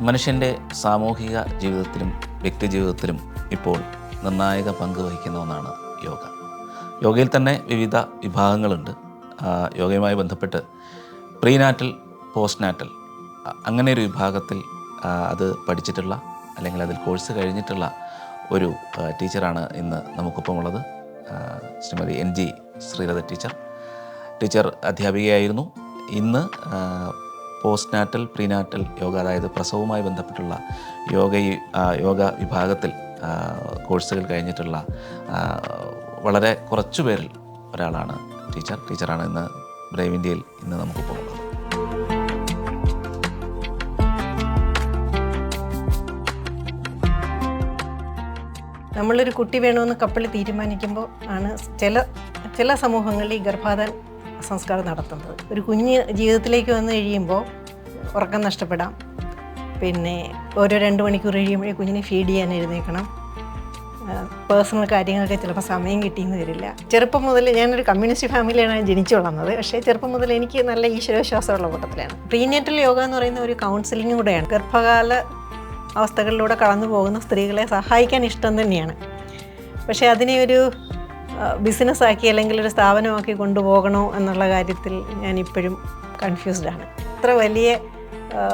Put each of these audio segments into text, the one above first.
മനുഷ്യന്റെ സാമൂഹിക ജീവിതത്തിലും വ്യക്തി ജീവിതത്തിലും ഇപ്പോൾ നിർണായക പങ്ക് വഹിക്കുന്ന ഒന്നാണ് യോഗ. യോഗയിൽ തന്നെ വിവിധ വിഭാഗങ്ങളുണ്ട്. യോഗയുമായി ബന്ധപ്പെട്ട് പ്രീനാറ്റൽ പോസ്റ്റ് നാറ്റൽ അങ്ങനെ ഒരു വിഭാഗത്തിൽ അത് പഠിച്ചിട്ടുള്ള അല്ലെങ്കിൽ അതിൽ കോഴ്സ് കഴിഞ്ഞിട്ടുള്ള ഒരു ടീച്ചറാണ് ഇന്ന് നമുക്കൊപ്പം ഉള്ളത് Shrimati N G Sreelatha teacher. Teacher അധ്യാപികയായിരുന്നു. ഇന്ന് ആ, പോസ്റ്റ് നാറ്റൽ പ്രീനാറ്റൽ യോഗ അതായത് പ്രസവവുമായി ബന്ധപ്പെട്ടുള്ള യോഗ യോഗ വിഭാഗത്തിൽ കോഴ്സുകൾ കഴിഞ്ഞിട്ടുള്ള വളരെ കുറച്ചു പേരിൽ ഒരാളാണ് ടീച്ചർ. ടീച്ചറാണ് ഇന്ന് ബ്രേവ് ഇന്ത്യയിൽ ഇന്ന് നമുക്കിപ്പോൾ ഉള്ളത്. നമ്മളൊരു കുട്ടി വേണമെന്ന് കപ്പിൾ തീരുമാനിക്കുമ്പോൾ ആണ് ചില ചില സമൂഹങ്ങളിൽ ഈ ഗർഭാധാന സംസ്കാരം നടത്തുന്നത്. ഒരു കുഞ്ഞ് ജീവിതത്തിലേക്ക് വന്നു കഴിയുമ്പോൾ ഉറക്കം നഷ്ടപ്പെടാം. പിന്നെ ഓരോ രണ്ട് മണിക്കൂർ കഴിയുമ്പോഴേ കുഞ്ഞിനെ ഫീഡ് ചെയ്യാൻ എഴുന്നേൽക്കണം. പേഴ്സണൽ കാര്യങ്ങൾക്ക് ചിലപ്പോൾ സമയം കിട്ടിയെന്ന് വരില്ല. ചെറുപ്പം മുതൽ ഞാനൊരു കമ്മ്യൂണിസ്റ്റ് ഫാമിലിയാണ് ജനിച്ചു വളർന്നത്. പക്ഷേ ചെറുപ്പം മുതൽ എനിക്ക് നല്ല ഈശ്വരവിശ്വാസമുള്ള കൂട്ടത്തിലാണ്. പ്രീനേറ്റൽ യോഗ എന്ന് പറയുന്ന ഒരു കൗൺസിലിംഗ് കൂടെയാണ്. ഗർഭകാല അവസ്ഥകളിലൂടെ കടന്നു പോകുന്ന സ്ത്രീകളെ സഹായിക്കാൻ ഇഷ്ടം തന്നെയാണ്. പക്ഷേ അതിനെ ഒരു ബിസിനസ് ആക്കി അല്ലെങ്കിൽ ഒരു സ്ഥാപനമാക്കി കൊണ്ടുപോകണോ എന്നുള്ള കാര്യത്തിൽ ഞാൻ ഇപ്പോഴും കൺഫ്യൂസ്ഡാണ്. എത്ര വലിയ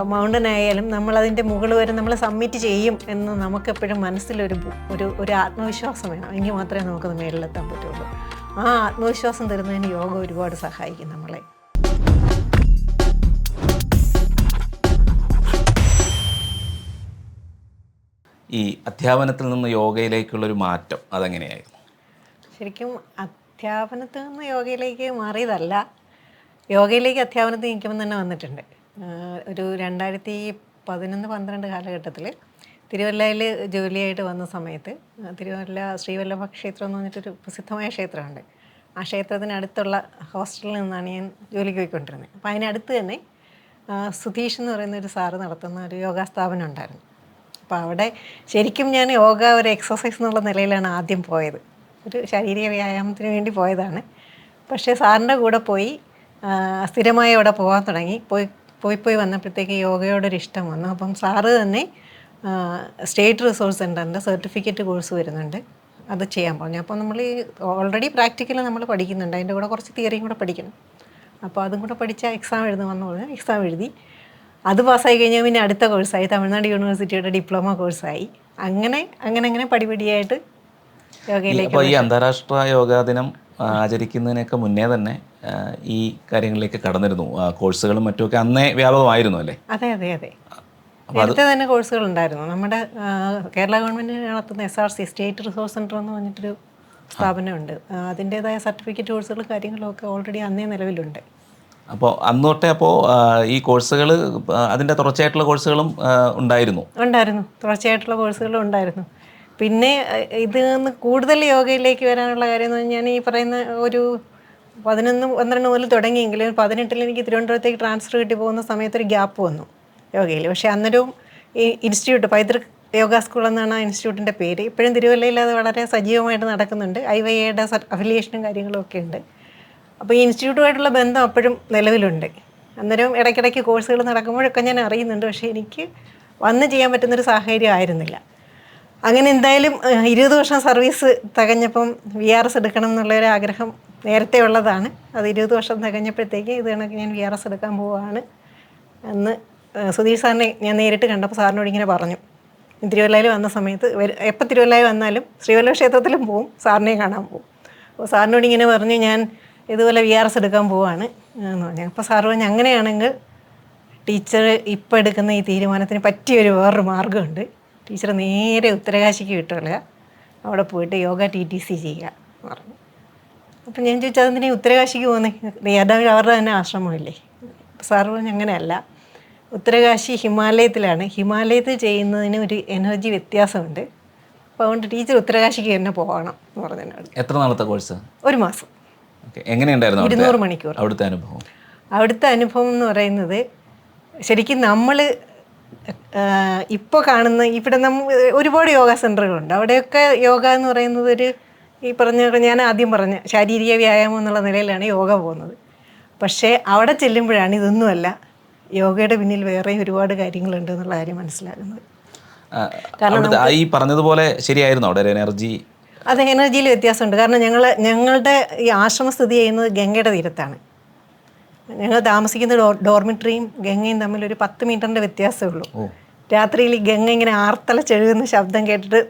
മൗണ്ടൻ ആയാലും നമ്മൾ അതിന്റെ മുകൾ വരെ നമ്മൾ സബ്മിറ്റ് ചെയ്യും എന്ന് നമുക്കെപ്പോഴും മനസ്സിലൊരു ഒരു ഒരു ആത്മവിശ്വാസം വേണം. എങ്കിൽ മാത്രമേ നമുക്കത് മേളിലെത്താൻ പറ്റുള്ളൂ. ആ ആത്മവിശ്വാസം തരുന്നതിന് യോഗ ഒരുപാട് സഹായിക്കും നമ്മളെ. ഈ അധ്യാപനത്തിൽ നിന്ന് യോഗയിലേക്കുള്ളൊരു മാറ്റം അതെങ്ങനെയായിരുന്നു? ശരിക്കും അധ്യാപനത്തിൽ നിന്ന് യോഗയിലേക്ക് മാറിയതല്ല. യോഗയിലേക്ക് അധ്യാപനത്തിൽ നിൽക്കുമ്പോൾ തന്നെ വന്നിട്ടുണ്ട്. ഒരു രണ്ടായിരത്തി പതിനൊന്ന് പന്ത്രണ്ട് കാലഘട്ടത്തിൽ തിരുവല്ലയിൽ ജോലിയായിട്ട് വന്ന സമയത്ത് തിരുവല്ല ശ്രീവല്ലഭ ക്ഷേത്രം എന്ന് പറഞ്ഞിട്ടൊരു പ്രസിദ്ധമായ ക്ഷേത്രമുണ്ട്. ആ ക്ഷേത്രത്തിനടുത്തുള്ള ഹോസ്റ്റലിൽ നിന്നാണ് ഞാൻ ജോലിക്ക് പോയിക്കൊണ്ടിരുന്നത്. അപ്പോൾ അതിനടുത്ത് തന്നെ സുധീഷ് എന്ന് പറയുന്ന ഒരു സാറ് നടത്തുന്ന ഒരു യോഗാ സ്ഥാപനം ഉണ്ടായിരുന്നു. അപ്പോൾ അവിടെ ശരിക്കും ഞാൻ യോഗ ഒരു എക്സസൈസ് എന്നുള്ള നിലയിലാണ് ആദ്യം പോയത്. ഒരു ശാരീരിക വ്യായാമത്തിന് വേണ്ടി പോയതാണ്. പക്ഷേ സാറിന്റെ കൂടെ പോയി സ്ഥിരമായി അവിടെ പോകാൻ തുടങ്ങി. പോയി പോയി പോയി വന്നപ്പോഴത്തേക്ക് യോഗയോടൊരു ഇഷ്ടം വന്നു. അപ്പം സാറ് തന്നെ സ്റ്റേറ്റ് റിസോഴ്സ് സെന്ററിന്റെ സർട്ടിഫിക്കറ്റ് കോഴ്സ് വരുന്നുണ്ട്. അത് ചെയ്യാൻ പറഞ്ഞു. അപ്പോൾ നമ്മൾ ഈ ഓൾറെഡി പ്രാക്ടിക്കൽ നമ്മൾ പഠിക്കുന്നുണ്ട്. അതിന്റെ കൂടെ കുറച്ച് തിയറിയും കൂടെ പഠിക്കണം. അപ്പോൾ അതും കൂടെ പഠിച്ച എക്സാം എഴുതുന്നു വന്നു പറഞ്ഞാൽ എക്സാം എഴുതി. അത് പാസ്സായി കഴിഞ്ഞാൽ പിന്നെ അടുത്ത കോഴ്സായി. തമിഴ്നാട് യൂണിവേഴ്സിറ്റിയുടെ ഡിപ്ലോമ കോഴ്സായി. അങ്ങനെ അങ്ങനെ അങ്ങനെ പടിപടിയായിട്ട് അപ്പോൾ ഈ അന്താരാഷ്ട്ര യോഗാ ദിനം ആചരിക്കുന്നതിനൊക്കെ മുന്നേ തന്നെ ഈ കാര്യങ്ങളിലേക്ക് കടന്നിരുന്നു. കോഴ്സുകളും മറ്റുമൊക്കെ അന്നേ വ്യാപകമായിരുന്നു അല്ലേ? അതെ അതെ അതെ. നേരത്തെ തന്നെ കോഴ്സുകൾ ഉണ്ടായിരുന്നു നമ്മുടെ കേരള ഗവൺമെന്റ് നടത്തുന്ന S R C state resource centre എന്ന് പറഞ്ഞിട്ടൊരു സ്ഥാപനമുണ്ട്. അതിന്റെതായ സർട്ടിഫിക്കറ്റ് കോഴ്സുകളും കാര്യങ്ങളും ഒക്കെ ഓൾറെഡി അന്നേ നിലവിലുണ്ട്. അപ്പോൾ അന്നോട്ടെ അപ്പോൾ ഈ കോഴ്സുകൾ അതിന്റെ തുടർച്ചയായിട്ടുള്ള കോഴ്സുകളും ഉണ്ടായിരുന്നു. ഉണ്ടായിരുന്നു. തുടർച്ചയായിട്ടുള്ള കോഴ്സുകളും ഉണ്ടായിരുന്നു. പിന്നെ ഇത് കൂടുതൽ യോഗയിലേക്ക് വരാനുള്ള കാര്യം എന്ന് പറഞ്ഞാൽ ഈ പറയുന്ന ഒരു പതിനൊന്ന് പന്ത്രണ്ട് മുതൽ തുടങ്ങിയെങ്കിലും പതിനെട്ടിൽ എനിക്ക് തിരുവനന്തപുരത്തേക്ക് ട്രാൻസ്ഫർ കിട്ടി പോകുന്ന സമയത്ത് ഒരു ഗ്യാപ്പ് വന്നു യോഗയിൽ. പക്ഷേ അന്നേരവും ഈ ഇൻസ്റ്റിറ്റ്യൂട്ട് പൈതൃക് യോഗ സ്കൂൾ എന്നാണ് ആ ഇൻസ്റ്റിറ്റ്യൂട്ടിന്റെ പേര്. ഇപ്പോഴും തിരുവല്ലയിൽ അത് വളരെ സജീവമായിട്ട് നടക്കുന്നുണ്ട്. ഐ വൈ എയുടെ അഫിലിയേഷനും കാര്യങ്ങളും ഒക്കെ ഉണ്ട്. അപ്പോൾ ഈ ഇൻസ്റ്റിറ്റ്യൂട്ടുമായിട്ടുള്ള ബന്ധം അപ്പോഴും നിലവിലുണ്ട്. അന്നേരം ഇടയ്ക്കിടയ്ക്ക് കോഴ്സുകൾ നടക്കുമ്പോഴൊക്കെ ഞാൻ അറിയുന്നുണ്ട്. പക്ഷേ എനിക്ക് വന്ന് ചെയ്യാൻ പറ്റുന്നൊരു സാഹചര്യം ആയിരുന്നില്ല. അങ്ങനെ എന്തായാലും ഇരുപത് വർഷം സർവീസ് തികഞ്ഞപ്പം വി ആർ എസ് എടുക്കണം എന്നുള്ളൊരു ആഗ്രഹം നേരത്തെ ഉള്ളതാണ്. അത് ഇരുപത് വർഷം തികഞ്ഞപ്പോഴത്തേക്ക് ഇത് കണക്ക് ഞാൻ വി ആർ എസ് എടുക്കാൻ പോവുകയാണ് എന്ന് സുധീഷ് സാറിനെ ഞാൻ നേരിട്ട് കണ്ടപ്പോൾ സാറിനോട് ഇങ്ങനെ പറഞ്ഞു. തിരുവല്ലയിൽ വന്ന സമയത്ത് എപ്പോൾ തിരുവല്ലയിൽ വന്നാലും ശ്രീവല്ല ക്ഷേത്രത്തിലും പോവും സാറിനെ കാണാൻ പോവും. അപ്പോൾ സാറിനോട് ഇങ്ങനെ പറഞ്ഞു ഞാൻ ഇതുപോലെ വി ആർ എസ് എടുക്കാൻ പോവാണ് എന്ന് പറഞ്ഞു. അപ്പോൾ സാറ് പറഞ്ഞു അങ്ങനെയാണെങ്കിൽ ടീച്ചർ ഇപ്പോൾ എടുക്കുന്ന ഈ തീരുമാനത്തിന് പറ്റിയൊരു വേറൊരു മാർഗമുണ്ട്. ടീച്ചർ നേരെ ഉത്തരകാശിക്ക് വിട്ടുകൊള്ളുക അവിടെ പോയിട്ട് യോഗ ടി ടി സി ചെയ്യുക എന്ന് പറഞ്ഞു. അപ്പം ഞാൻ ചോദിച്ചു അതെന്തിനാ ഉത്തരകാശിക്ക് പോകുന്നത് ഏതാണ്ട് അവരുടെ തന്നെ ആശ്രമമില്ലേ? സാറ് പറഞ്ഞു അങ്ങനെയല്ല. ഉത്തരകാശി ഹിമാലയത്തിലാണ്. ഹിമാലയത്തിൽ ചെയ്യുന്നതിന് ഒരു എനർജി വ്യത്യാസമുണ്ട്. അപ്പോൾ അതുകൊണ്ട് ടീച്ചർ ഉത്തരകാശിക്ക് തന്നെ പോകണം എന്ന് പറഞ്ഞു എന്നോട്. എത്ര നാളത്തെ കോഴ്സ്? ഒരു മാസം. എങ്ങനെയുണ്ടായിരുന്നു ഇരുന്നൂറ് മണിക്കൂർ. അവിടുത്തെ അനുഭവം? അവിടുത്തെ അനുഭവം എന്ന് പറയുന്നത് ശരിക്കും നമ്മൾ ഇപ്പോൾ കാണുന്ന ഇവിടെ നമ്മ ഒരുപാട് യോഗ സെന്ററുകളുണ്ട് അവിടെയൊക്കെ യോഗ എന്ന് പറയുന്നത് ഒരു ഈ പറഞ്ഞ ഞാൻ ആദ്യം പറഞ്ഞ ശാരീരിക വ്യായാമം എന്നുള്ള നിലയിലാണ് യോഗ പോകുന്നത്. പക്ഷേ അവിടെ ചെല്ലുമ്പോഴാണ് ഇതൊന്നുമല്ല യോഗയുടെ പിന്നിൽ വേറെ ഒരുപാട് കാര്യങ്ങളുണ്ട് എന്നുള്ള കാര്യം മനസ്സിലാകുന്നത്. കാരണം ഈ പറഞ്ഞതുപോലെ ശരിയായിരുന്നു? അവിടെ എനർജി? അത് എനർജിയിൽ വ്യത്യാസമുണ്ട്. കാരണം ഞങ്ങൾ ഞങ്ങളുടെ ഈ ആശ്രമം സ്ഥിതി ചെയ്യുന്നത് ഗംഗയുടെ തീരത്താണ്. ഞങ്ങൾ താമസിക്കുന്ന ഡോർമിറ്ററിയും ഗംഗയും തമ്മിൽ ഒരു പത്ത് മീറ്ററിന്റെ വ്യത്യാസമേ ഉള്ളൂ. രാത്രിയിൽ ഈ ഗംഗ ഇങ്ങനെ ആർത്തലച്ചെഴുകുന്ന ശബ്ദം കേട്ടിട്ട്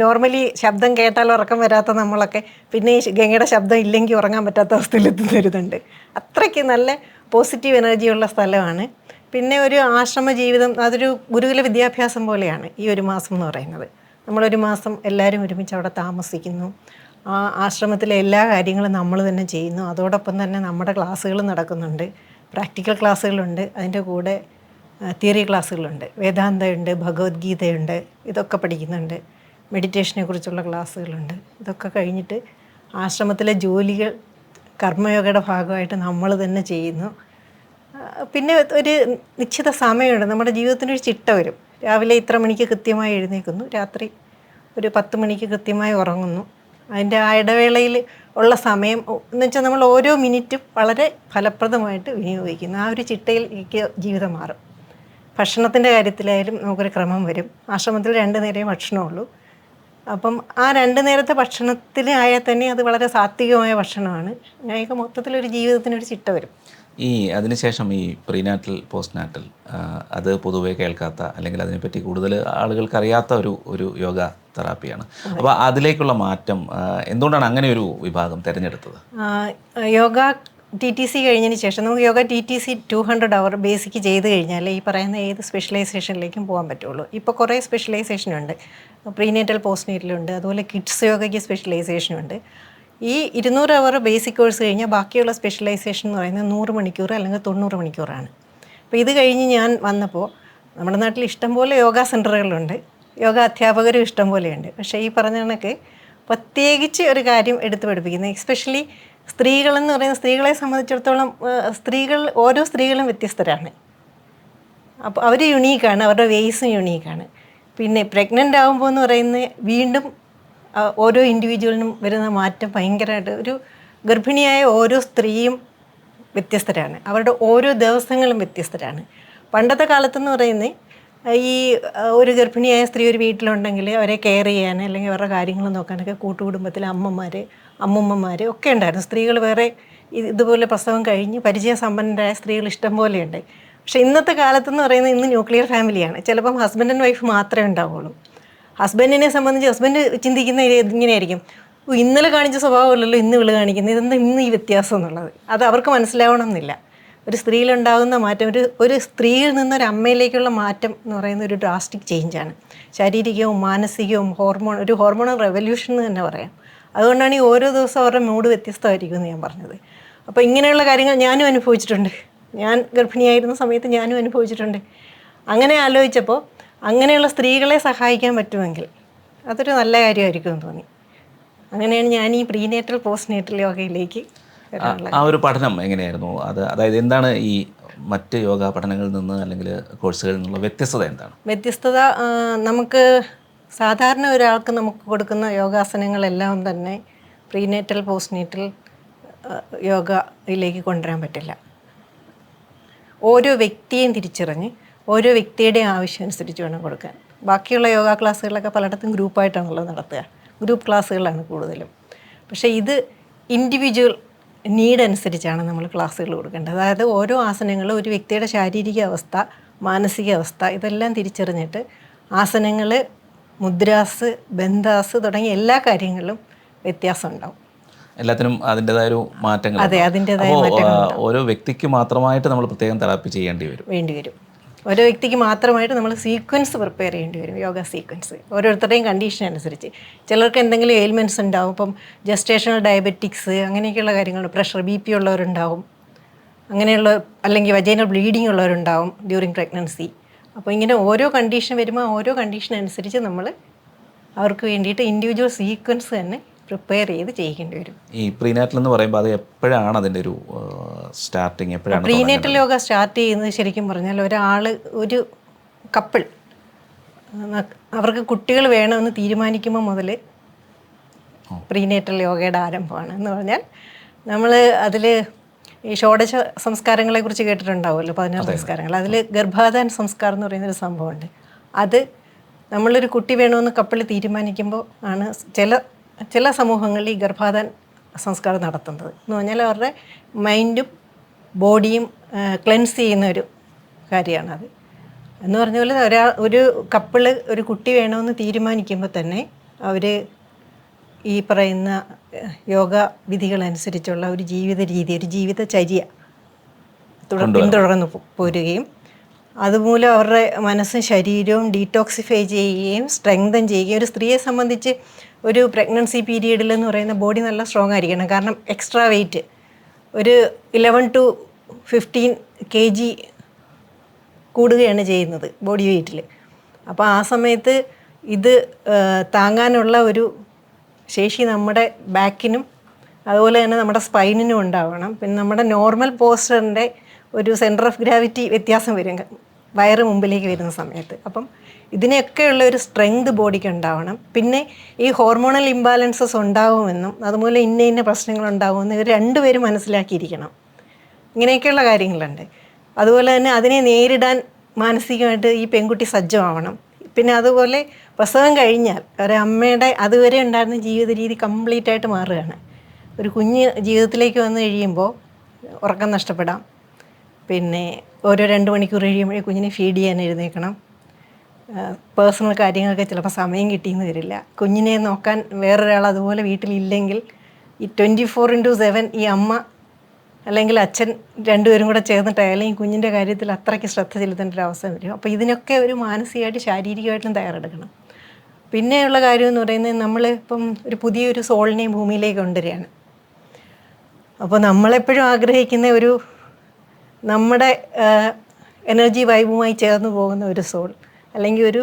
നോർമലി ശബ്ദം കേട്ടാൽ ഉറക്കം വരാത്ത നമ്മളൊക്കെ പിന്നെ ഈ ഗംഗയുടെ ശബ്ദം ഇല്ലെങ്കിൽ ഉറങ്ങാൻ പറ്റാത്ത അവസ്ഥയിലെത്തുന്ന ഒരിതുണ്ട് അത്രയ്ക്ക് നല്ല പോസിറ്റീവ് എനർജിയുള്ള സ്ഥലമാണ്. പിന്നെ ഒരു ആശ്രമ ജീവിതം അതൊരു ഗുരുകുല വിദ്യാഭ്യാസം പോലെയാണ് ഈ ഒരു മാസം എന്ന് പറയുന്നത്. നമ്മളൊരു മാസം എല്ലാവരും ഒരുമിച്ച് അവിടെ താമസിക്കുന്നു. ആ ആശ്രമത്തിലെ എല്ലാ കാര്യങ്ങളും നമ്മൾ തന്നെ ചെയ്യുന്നു. അതോടൊപ്പം തന്നെ നമ്മുടെ ക്ലാസ്സുകൾ നടക്കുന്നുണ്ട്. പ്രാക്ടിക്കൽ ക്ലാസ്സുകളുണ്ട്. അതിന്റെ കൂടെ തിയറി ക്ലാസ്സുകളുണ്ട്. വേദാന്തയുണ്ട് ഭഗവത്ഗീതയുണ്ട് ഇതൊക്കെ പഠിക്കുന്നുണ്ട്. മെഡിറ്റേഷനെ കുറിച്ചുള്ള ക്ലാസ്സുകളുണ്ട്. ഇതൊക്കെ കഴിഞ്ഞിട്ട് ആശ്രമത്തിലെ ജോലികൾ കർമ്മയോഗയുടെ ഭാഗമായിട്ട് നമ്മൾ തന്നെ ചെയ്യുന്നു. പിന്നെ ഒരു നിശ്ചിത സമയമുണ്ട്. നമ്മുടെ ജീവിതത്തിനൊരു ചിട്ട വരും. രാവിലെ ഇത്ര മണിക്ക് കൃത്യമായി എഴുന്നേൽക്കുന്നു. രാത്രി ഒരു പത്ത് മണിക്ക് കൃത്യമായി ഉറങ്ങുന്നു. അതിന്റെ ആ ഇടവേളയിൽ ഉള്ള സമയം എന്ന് വെച്ചാൽ നമ്മൾ ഓരോ മിനിറ്റും വളരെ ഫലപ്രദമായിട്ട് വിനിയോഗിക്കുന്നു. ആ ഒരു ചിട്ടയിലേക്ക് ജീവിതം മാറും. ഭക്ഷണത്തിന്റെ കാര്യത്തിലായാലും നമുക്കൊരു ക്രമം വരും. ആശ്രമത്തിൽ രണ്ട് നേരമേ ഭക്ഷണമുള്ളൂ. അപ്പം ആ രണ്ട് നേരത്തെ ഭക്ഷണത്തിൽ ആയാൽ തന്നെ അത് വളരെ സാത്വികമായ ഭക്ഷണമാണ്. ഞങ്ങൾക്ക് മൊത്തത്തിലൊരു ജീവിതത്തിനൊരു ചിട്ട വരും. ഈ അതിനുശേഷം ഈ പ്രീനാറ്റൽ പോസ്റ്റ് നാറ്റൽ അത് പൊതുവെ കേൾക്കാത്ത അല്ലെങ്കിൽ അതിനെപ്പറ്റി കൂടുതൽ ആളുകൾക്ക് അറിയാത്ത ഒരു ഒരു യോഗ തെറാപ്പിയാണ്. അപ്പോൾ അതിലേക്കുള്ള മാറ്റം എന്തുകൊണ്ടാണ് അങ്ങനെ ഒരു വിഭാഗം തിരഞ്ഞെടുത്തത്? യോഗ ടി ടി സി കഴിഞ്ഞതിന് ശേഷം നമുക്ക് yoga T T C two hundred hour basic ചെയ്ത് കഴിഞ്ഞാൽ ഈ പറയുന്ന ഏത് സ്പെഷ്യലൈസേഷനിലേക്കും പോകാൻ പറ്റുള്ളൂ. ഇപ്പോൾ കുറേ സ്പെഷ്യലൈസേഷൻ ഉണ്ട് പ്രീനേറ്റൽ പോസ്റ്റ്നേറ്റലുണ്ട്. അതുപോലെ കിഡ്സ് യോഗയ്ക്ക് സ്പെഷ്യലൈസേഷൻ ഉണ്ട് ഈ ഇരുന്നൂറ് അവർ ബേസിക് കോഴ്സ് കഴിഞ്ഞാൽ ബാക്കിയുള്ള സ്പെഷ്യലൈസേഷൻ എന്ന് പറയുന്നത് നൂറ് മണിക്കൂർ അല്ലെങ്കിൽ തൊണ്ണൂറ് മണിക്കൂറാണ്. അപ്പോൾ ഇത് കഴിഞ്ഞ് ഞാൻ വന്നപ്പോൾ നമ്മുടെ നാട്ടിൽ ഇഷ്ടംപോലെ യോഗ സെന്ററുകളുണ്ട് യോഗ അധ്യാപകരും ഇഷ്ടം പോലെയുണ്ട്. പക്ഷേ ഈ പറഞ്ഞ കണക്ക് പ്രത്യേകിച്ച് ഒരു കാര്യം എടുത്തു പഠിപ്പിക്കുന്നത് എക്സ്പെഷ്യലി സ്ത്രീകളെന്ന് പറയുന്ന സ്ത്രീകളെ സംബന്ധിച്ചിടത്തോളം സ്ത്രീകൾ ഓരോ സ്ത്രീകളും വ്യത്യസ്തരാണ്. അപ്പോൾ അവർ യുണീക്കാണ് അവരുടെ വേസും യുണീക്കാണ് പിന്നെ പ്രഗ്നന്റ് ആകുമ്പോൾ എന്ന് പറയുന്നത് വീണ്ടും ഓരോ ഇൻഡിവിജ്വലിനും വരുന്ന മാറ്റം ഭയങ്കരമായിട്ട് ഒരു ഗർഭിണിയായ ഓരോ സ്ത്രീയും വ്യത്യസ്തരാണ്. അവരുടെ ഓരോ ദിവസങ്ങളും വ്യത്യസ്തരാണ്. പണ്ടത്തെ കാലത്തെന്ന് പറയുന്നത് ഈ ഒരു ഗർഭിണിയായ സ്ത്രീ ഒരു വീട്ടിലുണ്ടെങ്കിൽ അവരെ കെയർ ചെയ്യാൻ അല്ലെങ്കിൽ അവരുടെ കാര്യങ്ങൾ നോക്കാനൊക്കെ കൂട്ടുകുടുംബത്തിൽ അമ്മമാർ അമ്മുമ്മമാർ ഒക്കെ ഉണ്ടായിരുന്നു. സ്ത്രീകൾ വേറെ ഇതുപോലെ പ്രസവം കഴിഞ്ഞ് പരിചയസമ്പന്നരായ സ്ത്രീകൾ ഇഷ്ടം പോലെയുണ്ട് പക്ഷേ ഇന്നത്തെ കാലത്തെന്ന് പറയുന്നത് ഇന്ന് ന്യൂക്ലിയർ ഫാമിലിയാണ്. ചിലപ്പം ഹസ്ബൻഡ് ആൻഡ് വൈഫ് മാത്രമേ ഉണ്ടാവുള്ളൂ. ഹസ്ബൻഡിനെ സംബന്ധിച്ച് ഹസ്ബൻഡ് ചിന്തിക്കുന്ന ഇങ്ങനെയായിരിക്കും. "ഓ, ഇന്നലെ കാണിച്ച സ്വഭാവമല്ലല്ലോ ഇന്ന് വിള കാണിക്കുന്നത് ഇതെന്താ ഇന്ന് ഈ വ്യത്യാസം എന്നുള്ളത്? അത് അവർക്ക് മനസ്സിലാവണം എന്നില്ല ഒരു സ്ത്രീയിലുണ്ടാകുന്ന മാറ്റം ഒരു ഒരു സ്ത്രീയിൽ നിന്നൊരു അമ്മയിലേക്കുള്ള മാറ്റം എന്ന് പറയുന്ന ഒരു ഡ്രാസ്റ്റിക് ചേഞ്ചാണ് ശാരീരികവും മാനസികവും ഹോർമോൺ ഒരു ഹോർമോണൽ റെവല്യൂഷൻ എന്ന് തന്നെ പറയാം. അതുകൊണ്ടാണ് ഈ ഓരോ ദിവസവും അവരുടെ മൂഡ് വ്യത്യസ്തമായിരിക്കും എന്ന് ഞാൻ പറഞ്ഞത്. അപ്പോൾ ഇങ്ങനെയുള്ള കാര്യങ്ങൾ ഞാനും അനുഭവിച്ചിട്ടുണ്ട്. ഞാൻ ഗർഭിണിയായിരുന്ന സമയത്ത് ഞാനും അനുഭവിച്ചിട്ടുണ്ട്. അങ്ങനെ ആലോചിച്ചപ്പോൾ അങ്ങനെയുള്ള സ്ത്രീകളെ സഹായിക്കാൻ പറ്റുമെങ്കിൽ അതൊരു നല്ല കാര്യമായിരിക്കും എന്ന് തോന്നി. അങ്ങനെയാണ് ഞാൻ ഈ പ്രീനേറ്റൽ പോസ്റ്റ്നേറ്റൽ യോഗയിലേക്ക് വരാനുള്ളത്. ആ ഒരു പഠനം എങ്ങനെയായിരുന്നു? അത് അതായത് എന്താണ് ഈ മറ്റ് യോഗ പഠനങ്ങളിൽ നിന്ന് അല്ലെങ്കിൽ കോഴ്സുകളിൽ നിന്നുള്ള വ്യത്യസ്തത എന്താണ്? വ്യത്യസ്തത നമുക്ക് സാധാരണ ഒരാൾക്ക് നമുക്ക് കൊടുക്കുന്ന യോഗാസനങ്ങളെല്ലാം തന്നെ പ്രീനേറ്റൽ പോസ്റ്റ്നേറ്റൽ യോഗയിലേക്ക് കൊണ്ടുവരാൻ പറ്റില്ല. ഓരോ വ്യക്തിയെയും തിരിച്ചറിഞ്ഞ് ഓരോ വ്യക്തിയുടെയും ആവശ്യം അനുസരിച്ച് വേണം കൊടുക്കാൻ. ബാക്കിയുള്ള യോഗ ക്ലാസ്സുകളൊക്കെ പലയിടത്തും ഗ്രൂപ്പായിട്ടാണല്ലോ നടത്തുക. ഗ്രൂപ്പ് ക്ലാസ്സുകളാണ് കൂടുതലും. പക്ഷേ ഇത് ഇൻഡിവിജ്വൽ നീഡ് അനുസരിച്ചാണ് നമ്മൾ ക്ലാസ്സുകൾ കൊടുക്കേണ്ടത്. അതായത് ഓരോ ആസനങ്ങളും ഒരു വ്യക്തിയുടെ ശാരീരിക അവസ്ഥ മാനസിക അവസ്ഥ ഇതെല്ലാം തിരിച്ചറിഞ്ഞിട്ട് ആസനങ്ങൾ മുദ്രാസ് ബന്ധാസ് തുടങ്ങിയ എല്ലാ കാര്യങ്ങളിലും വ്യത്യാസം ഉണ്ടാവും. എല്ലാത്തിനും അതിന്റെതായ ഒരു മാറ്റങ്ങൾ അതെ അതിന്റെതായ ഓരോ വ്യക്തിക്ക് മാത്രമായിട്ട് നമ്മൾ പ്രത്യേകം തെറാപ്പി ചെയ്യേണ്ടി വരും. വേണ്ടി വരും. ഓരോ വ്യക്തിക്ക് മാത്രമായിട്ട് നമ്മൾ സീക്വൻസ് പ്രിപ്പയർ ചെയ്യേണ്ടി വരും യോഗ സീക്വൻസ് ഓരോരുത്തരുടെയും കണ്ടീഷൻ അനുസരിച്ച്. ചിലർക്ക് എന്തെങ്കിലും എയിൽമെന്റ്സ് ഉണ്ടാവും ഇപ്പം ജസ്റ്റേഷണൽ ഡയബറ്റിക്സ് അങ്ങനെയൊക്കെയുള്ള കാര്യങ്ങൾ പ്രഷർ ബി പി ഉള്ളവരുണ്ടാവും. അങ്ങനെയുള്ള അല്ലെങ്കിൽ വജൈനൽ ബ്ലീഡിങ് ഉള്ളവരുണ്ടാവും ഡ്യൂറിങ് പ്രഗ്നൻസി അപ്പോൾ ഇങ്ങനെ ഓരോ കണ്ടീഷൻ വരുമ്പോൾ ഓരോ കണ്ടീഷൻ അനുസരിച്ച് നമ്മൾ അവർക്ക് വേണ്ടിയിട്ട് ഇൻഡിവിജ്വൽ സീക്വൻസ് തന്നെ പ്രിപ്പയർ ചെയ്ത് ചെയ്യിക്കേണ്ടി വരും. ഈ പ്രീനാറ്റൽ എന്ന് പറയുമ്പോൾ അത് എപ്പോഴാണ് അതിന്റെ ഒരു സ്റ്റാർട്ടിങ് എപ്പോഴാണ് പ്രീനാറ്റൽ യോഗ സ്റ്റാർട്ട് ചെയ്യുന്നത് ശരിക്കും പറഞ്ഞാൽ ഒരാൾ ഒരു കപ്പിൾ അവർക്ക് കുട്ടികൾ വേണമെന്ന് തീരുമാനിക്കുമ്പോൾ മുതൽ പ്രീനേറ്റൽ യോഗയുടെ ആരംഭമാണ് എന്ന് പറഞ്ഞാൽ നമ്മൾ അതിൽ ഈ ഷോഡശ സംസ്കാരങ്ങളെ കുറിച്ച് കേട്ടിട്ടുണ്ടാവുമല്ലോ പതിനാറ് സംസ്കാരങ്ങൾ. അതിൽ ഗർഭാധാന സംസ്കാരം എന്ന് പറയുന്നൊരു സംഭവമുണ്ട്. അത് നമ്മളൊരു കുട്ടി വേണമെന്ന് കപ്പിൾ തീരുമാനിക്കുമ്പോൾ ആണ് ചില ചില സമൂഹങ്ങളിൽ ഈ ഗർഭാധൻ സംസ്കാരം നടത്തുന്നത്. എന്ന് പറഞ്ഞാൽ അവരുടെ മൈൻഡും ബോഡിയും ക്ലെൻസ് ചെയ്യുന്ന ഒരു കാര്യമാണത്. എന്ന് പറഞ്ഞ പോലെ ഒരാ ഒരു കപ്പിൾ ഒരു കുട്ടി വേണമെന്ന് തീരുമാനിക്കുമ്പോൾ തന്നെ അവർ ഈ പറയുന്ന യോഗ വിധികളനുസരിച്ചുള്ള ഒരു ജീവിത രീതി ഒരു ജീവിതചര്യ തുടർ പിന്തുടർന്ന് പോരുകയും അതുമൂലം അവരുടെ മനസ്സും ശരീരവും ഡീറ്റോക്സിഫൈ ചെയ്യുകയും സ്ട്രെങ്തൻ ചെയ്യുകയും ഒരു സ്ത്രീയെ സംബന്ധിച്ച് ഒരു പ്രഗ്നൻസി പീരീഡിൽ എന്ന് പറയുന്ന ബോഡി നല്ല സ്ട്രോങ് ആയിരിക്കണം. കാരണം എക്സ്ട്രാ വെയിറ്റ് ഒരു eleven to fifteen K G കൂടുകയാണ് ചെയ്യുന്നത് ബോഡി വെയ്റ്റിൽ അപ്പോൾ ആ സമയത്ത് ഇത് താങ്ങാനുള്ള ഒരു ശേഷി നമ്മുടെ ബാക്കിനും അതുപോലെ തന്നെ നമ്മുടെ സ്പൈനിനും ഉണ്ടാവണം. പിന്നെ നമ്മുടെ നോർമൽ പോസ്റ്ററിന്റെ ഒരു സെന്റർ ഓഫ് ഗ്രാവിറ്റി വ്യത്യാസം വരും. വയറ് മുമ്പിലേക്ക് വരുന്ന സമയത്ത്. അപ്പം ഇതിനെയൊക്കെയുള്ള ഒരു സ്ട്രെങ്ത് ബോഡിക്ക് ഉണ്ടാവണം. പിന്നെ ഈ ഹോർമോണൽ ഇംബാലൻസസ് ഉണ്ടാവുമെന്നും അതുപോലെ ഇന്ന ഇന്ന പ്രശ്നങ്ങൾ ഉണ്ടാവുമെന്നും ഇവർ രണ്ടുപേരും മനസ്സിലാക്കിയിരിക്കണം. ഇങ്ങനെയൊക്കെയുള്ള കാര്യങ്ങളുണ്ട്. അതുപോലെ തന്നെ അതിനെ നേരിടാൻ മാനസികമായിട്ട് ഈ പെൺകുട്ടി സജ്ജമാവണം. പിന്നെ അതുപോലെ പ്രസവം കഴിഞ്ഞാൽ ഒരമ്മയുടെ അതുവരെ ഉണ്ടായിരുന്ന ജീവിത രീതി കംപ്ലീറ്റ് ആയിട്ട് മാറുകയാണ്. ഒരു കുഞ്ഞ് ജീവിതത്തിലേക്ക് വന്നു കഴിയുമ്പോൾ ഉറക്കം നഷ്ടപ്പെടാം. പിന്നെ ഓരോ രണ്ട് മണിക്കൂർ കഴിയുമ്പോഴേ കുഞ്ഞിനെ ഫീഡ് ചെയ്യാൻ എഴുന്നേക്കണം പേഴ്സണൽ കാര്യങ്ങൾക്ക് ചിലപ്പോൾ സമയം കിട്ടിയെന്ന് വരില്ല. കുഞ്ഞിനെ നോക്കാൻ വേറൊരാൾ അതുപോലെ വീട്ടിലില്ലെങ്കിൽ ഈ ട്വന്റി ഫോർ ഇന്റു സെവൻ ഈ അമ്മ അല്ലെങ്കിൽ അച്ഛൻ രണ്ടുപേരും കൂടെ ചേർന്നിട്ടായാലും ഈ കുഞ്ഞിന്റെ കാര്യത്തിൽ അത്രയ്ക്ക് ശ്രദ്ധ ചെലുത്തേണ്ട ഒരു അവസ്ഥ വരും. അപ്പോൾ ഇതിനൊക്കെ ഒരു മാനസികമായിട്ട് ശാരീരികമായിട്ടും തയ്യാറെടുക്കണം. പിന്നെയുള്ള കാര്യം എന്ന് പറയുന്നത് നമ്മൾ ഇപ്പം ഒരു പുതിയൊരു സോളിനെയും ഭൂമിയിലേക്ക് കൊണ്ടുവരികയാണ്. അപ്പോൾ നമ്മളെപ്പോഴും ആഗ്രഹിക്കുന്ന ഒരു നമ്മുടെ എനർജി വൈബുമായി ചേർന്ന് പോകുന്ന ഒരു സോൾ അല്ലെങ്കിൽ ഒരു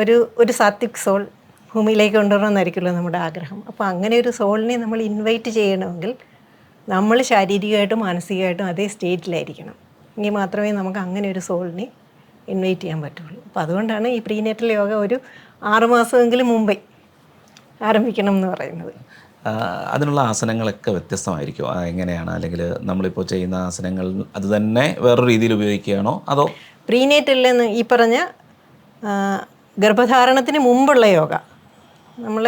ഒരു ഒരു സാത്വിക് സോൾ ഭൂമിയിലേക്ക് കൊണ്ടുവരണമെന്നായിരിക്കുമല്ലോ നമ്മുടെ ആഗ്രഹം. അപ്പോൾ അങ്ങനെ ഒരു സോളിനെ നമ്മൾ ഇൻവൈറ്റ് ചെയ്യണമെങ്കിൽ നമ്മൾ ശാരീരികമായിട്ടും മാനസികമായിട്ടും അതേ സ്റ്റേറ്റിലായിരിക്കണം എങ്കിൽ മാത്രമേ നമുക്ക് അങ്ങനെ ഒരു സോളിനെ ഇൻവൈറ്റ് ചെയ്യാൻ പറ്റുള്ളൂ. അപ്പോൾ അതുകൊണ്ടാണ് ഈ പ്രീനേറ്റൽ യോഗ ഒരു ആറുമാസമെങ്കിലും മുമ്പേ ആരംഭിക്കണം എന്ന് പറയുന്നത്. അതിനുള്ള ആസനങ്ങളൊക്കെ വ്യത്യസ്തമായിരിക്കും. എങ്ങനെയാണ്? അല്ലെങ്കിൽ നമ്മളിപ്പോൾ ചെയ്യുന്ന ആസനങ്ങൾ അത് തന്നെ വേറൊരു രീതിയിൽ ഉപയോഗിക്കുകയാണോ? അതോ പ്രീനേറ്റല്ലെന്ന് ഈ പറഞ്ഞ ഗർഭധാരണത്തിന് മുമ്പുള്ള യോഗ. നമ്മൾ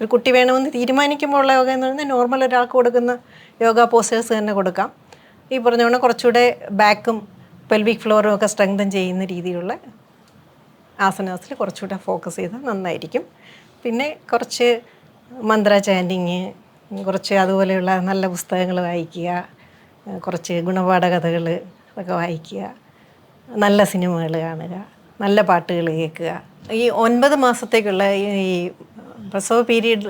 ഒരു കുട്ടി വേണമെന്ന് തീരുമാനിക്കുമ്പോൾ ഉള്ള യോഗ എന്ന് പറഞ്ഞാൽ നോർമൽ ഒരാൾക്ക് കൊടുക്കുന്ന യോഗ പോസേഴ്സ് തന്നെ കൊടുക്കാം. ഈ പറഞ്ഞ പോലെ കുറച്ചുകൂടെ ബാക്കും പെൽവിക് ഫ്ലോറും ഒക്കെ സ്ട്രെങ്തൻ ചെയ്യുന്ന രീതിയിലുള്ള ആസനാസിൽ കുറച്ചുകൂടെ ഫോക്കസ് ചെയ്താൽ നന്നായിരിക്കും. പിന്നെ കുറച്ച് മന്ത്ര ചാൻഡിങ് കുറച്ച് അതുപോലെയുള്ള നല്ല പുസ്തകങ്ങൾ വായിക്കുക കുറച്ച് ഗുണപാഠ കഥകൾ ഒക്കെ വായിക്കുക നല്ല സിനിമകൾ കാണുക നല്ല പാട്ടുകൾ കേൾക്കുക. ഈ ഒൻപത് മാസത്തേക്കുള്ള ഈ പ്രസവ പീരീഡ്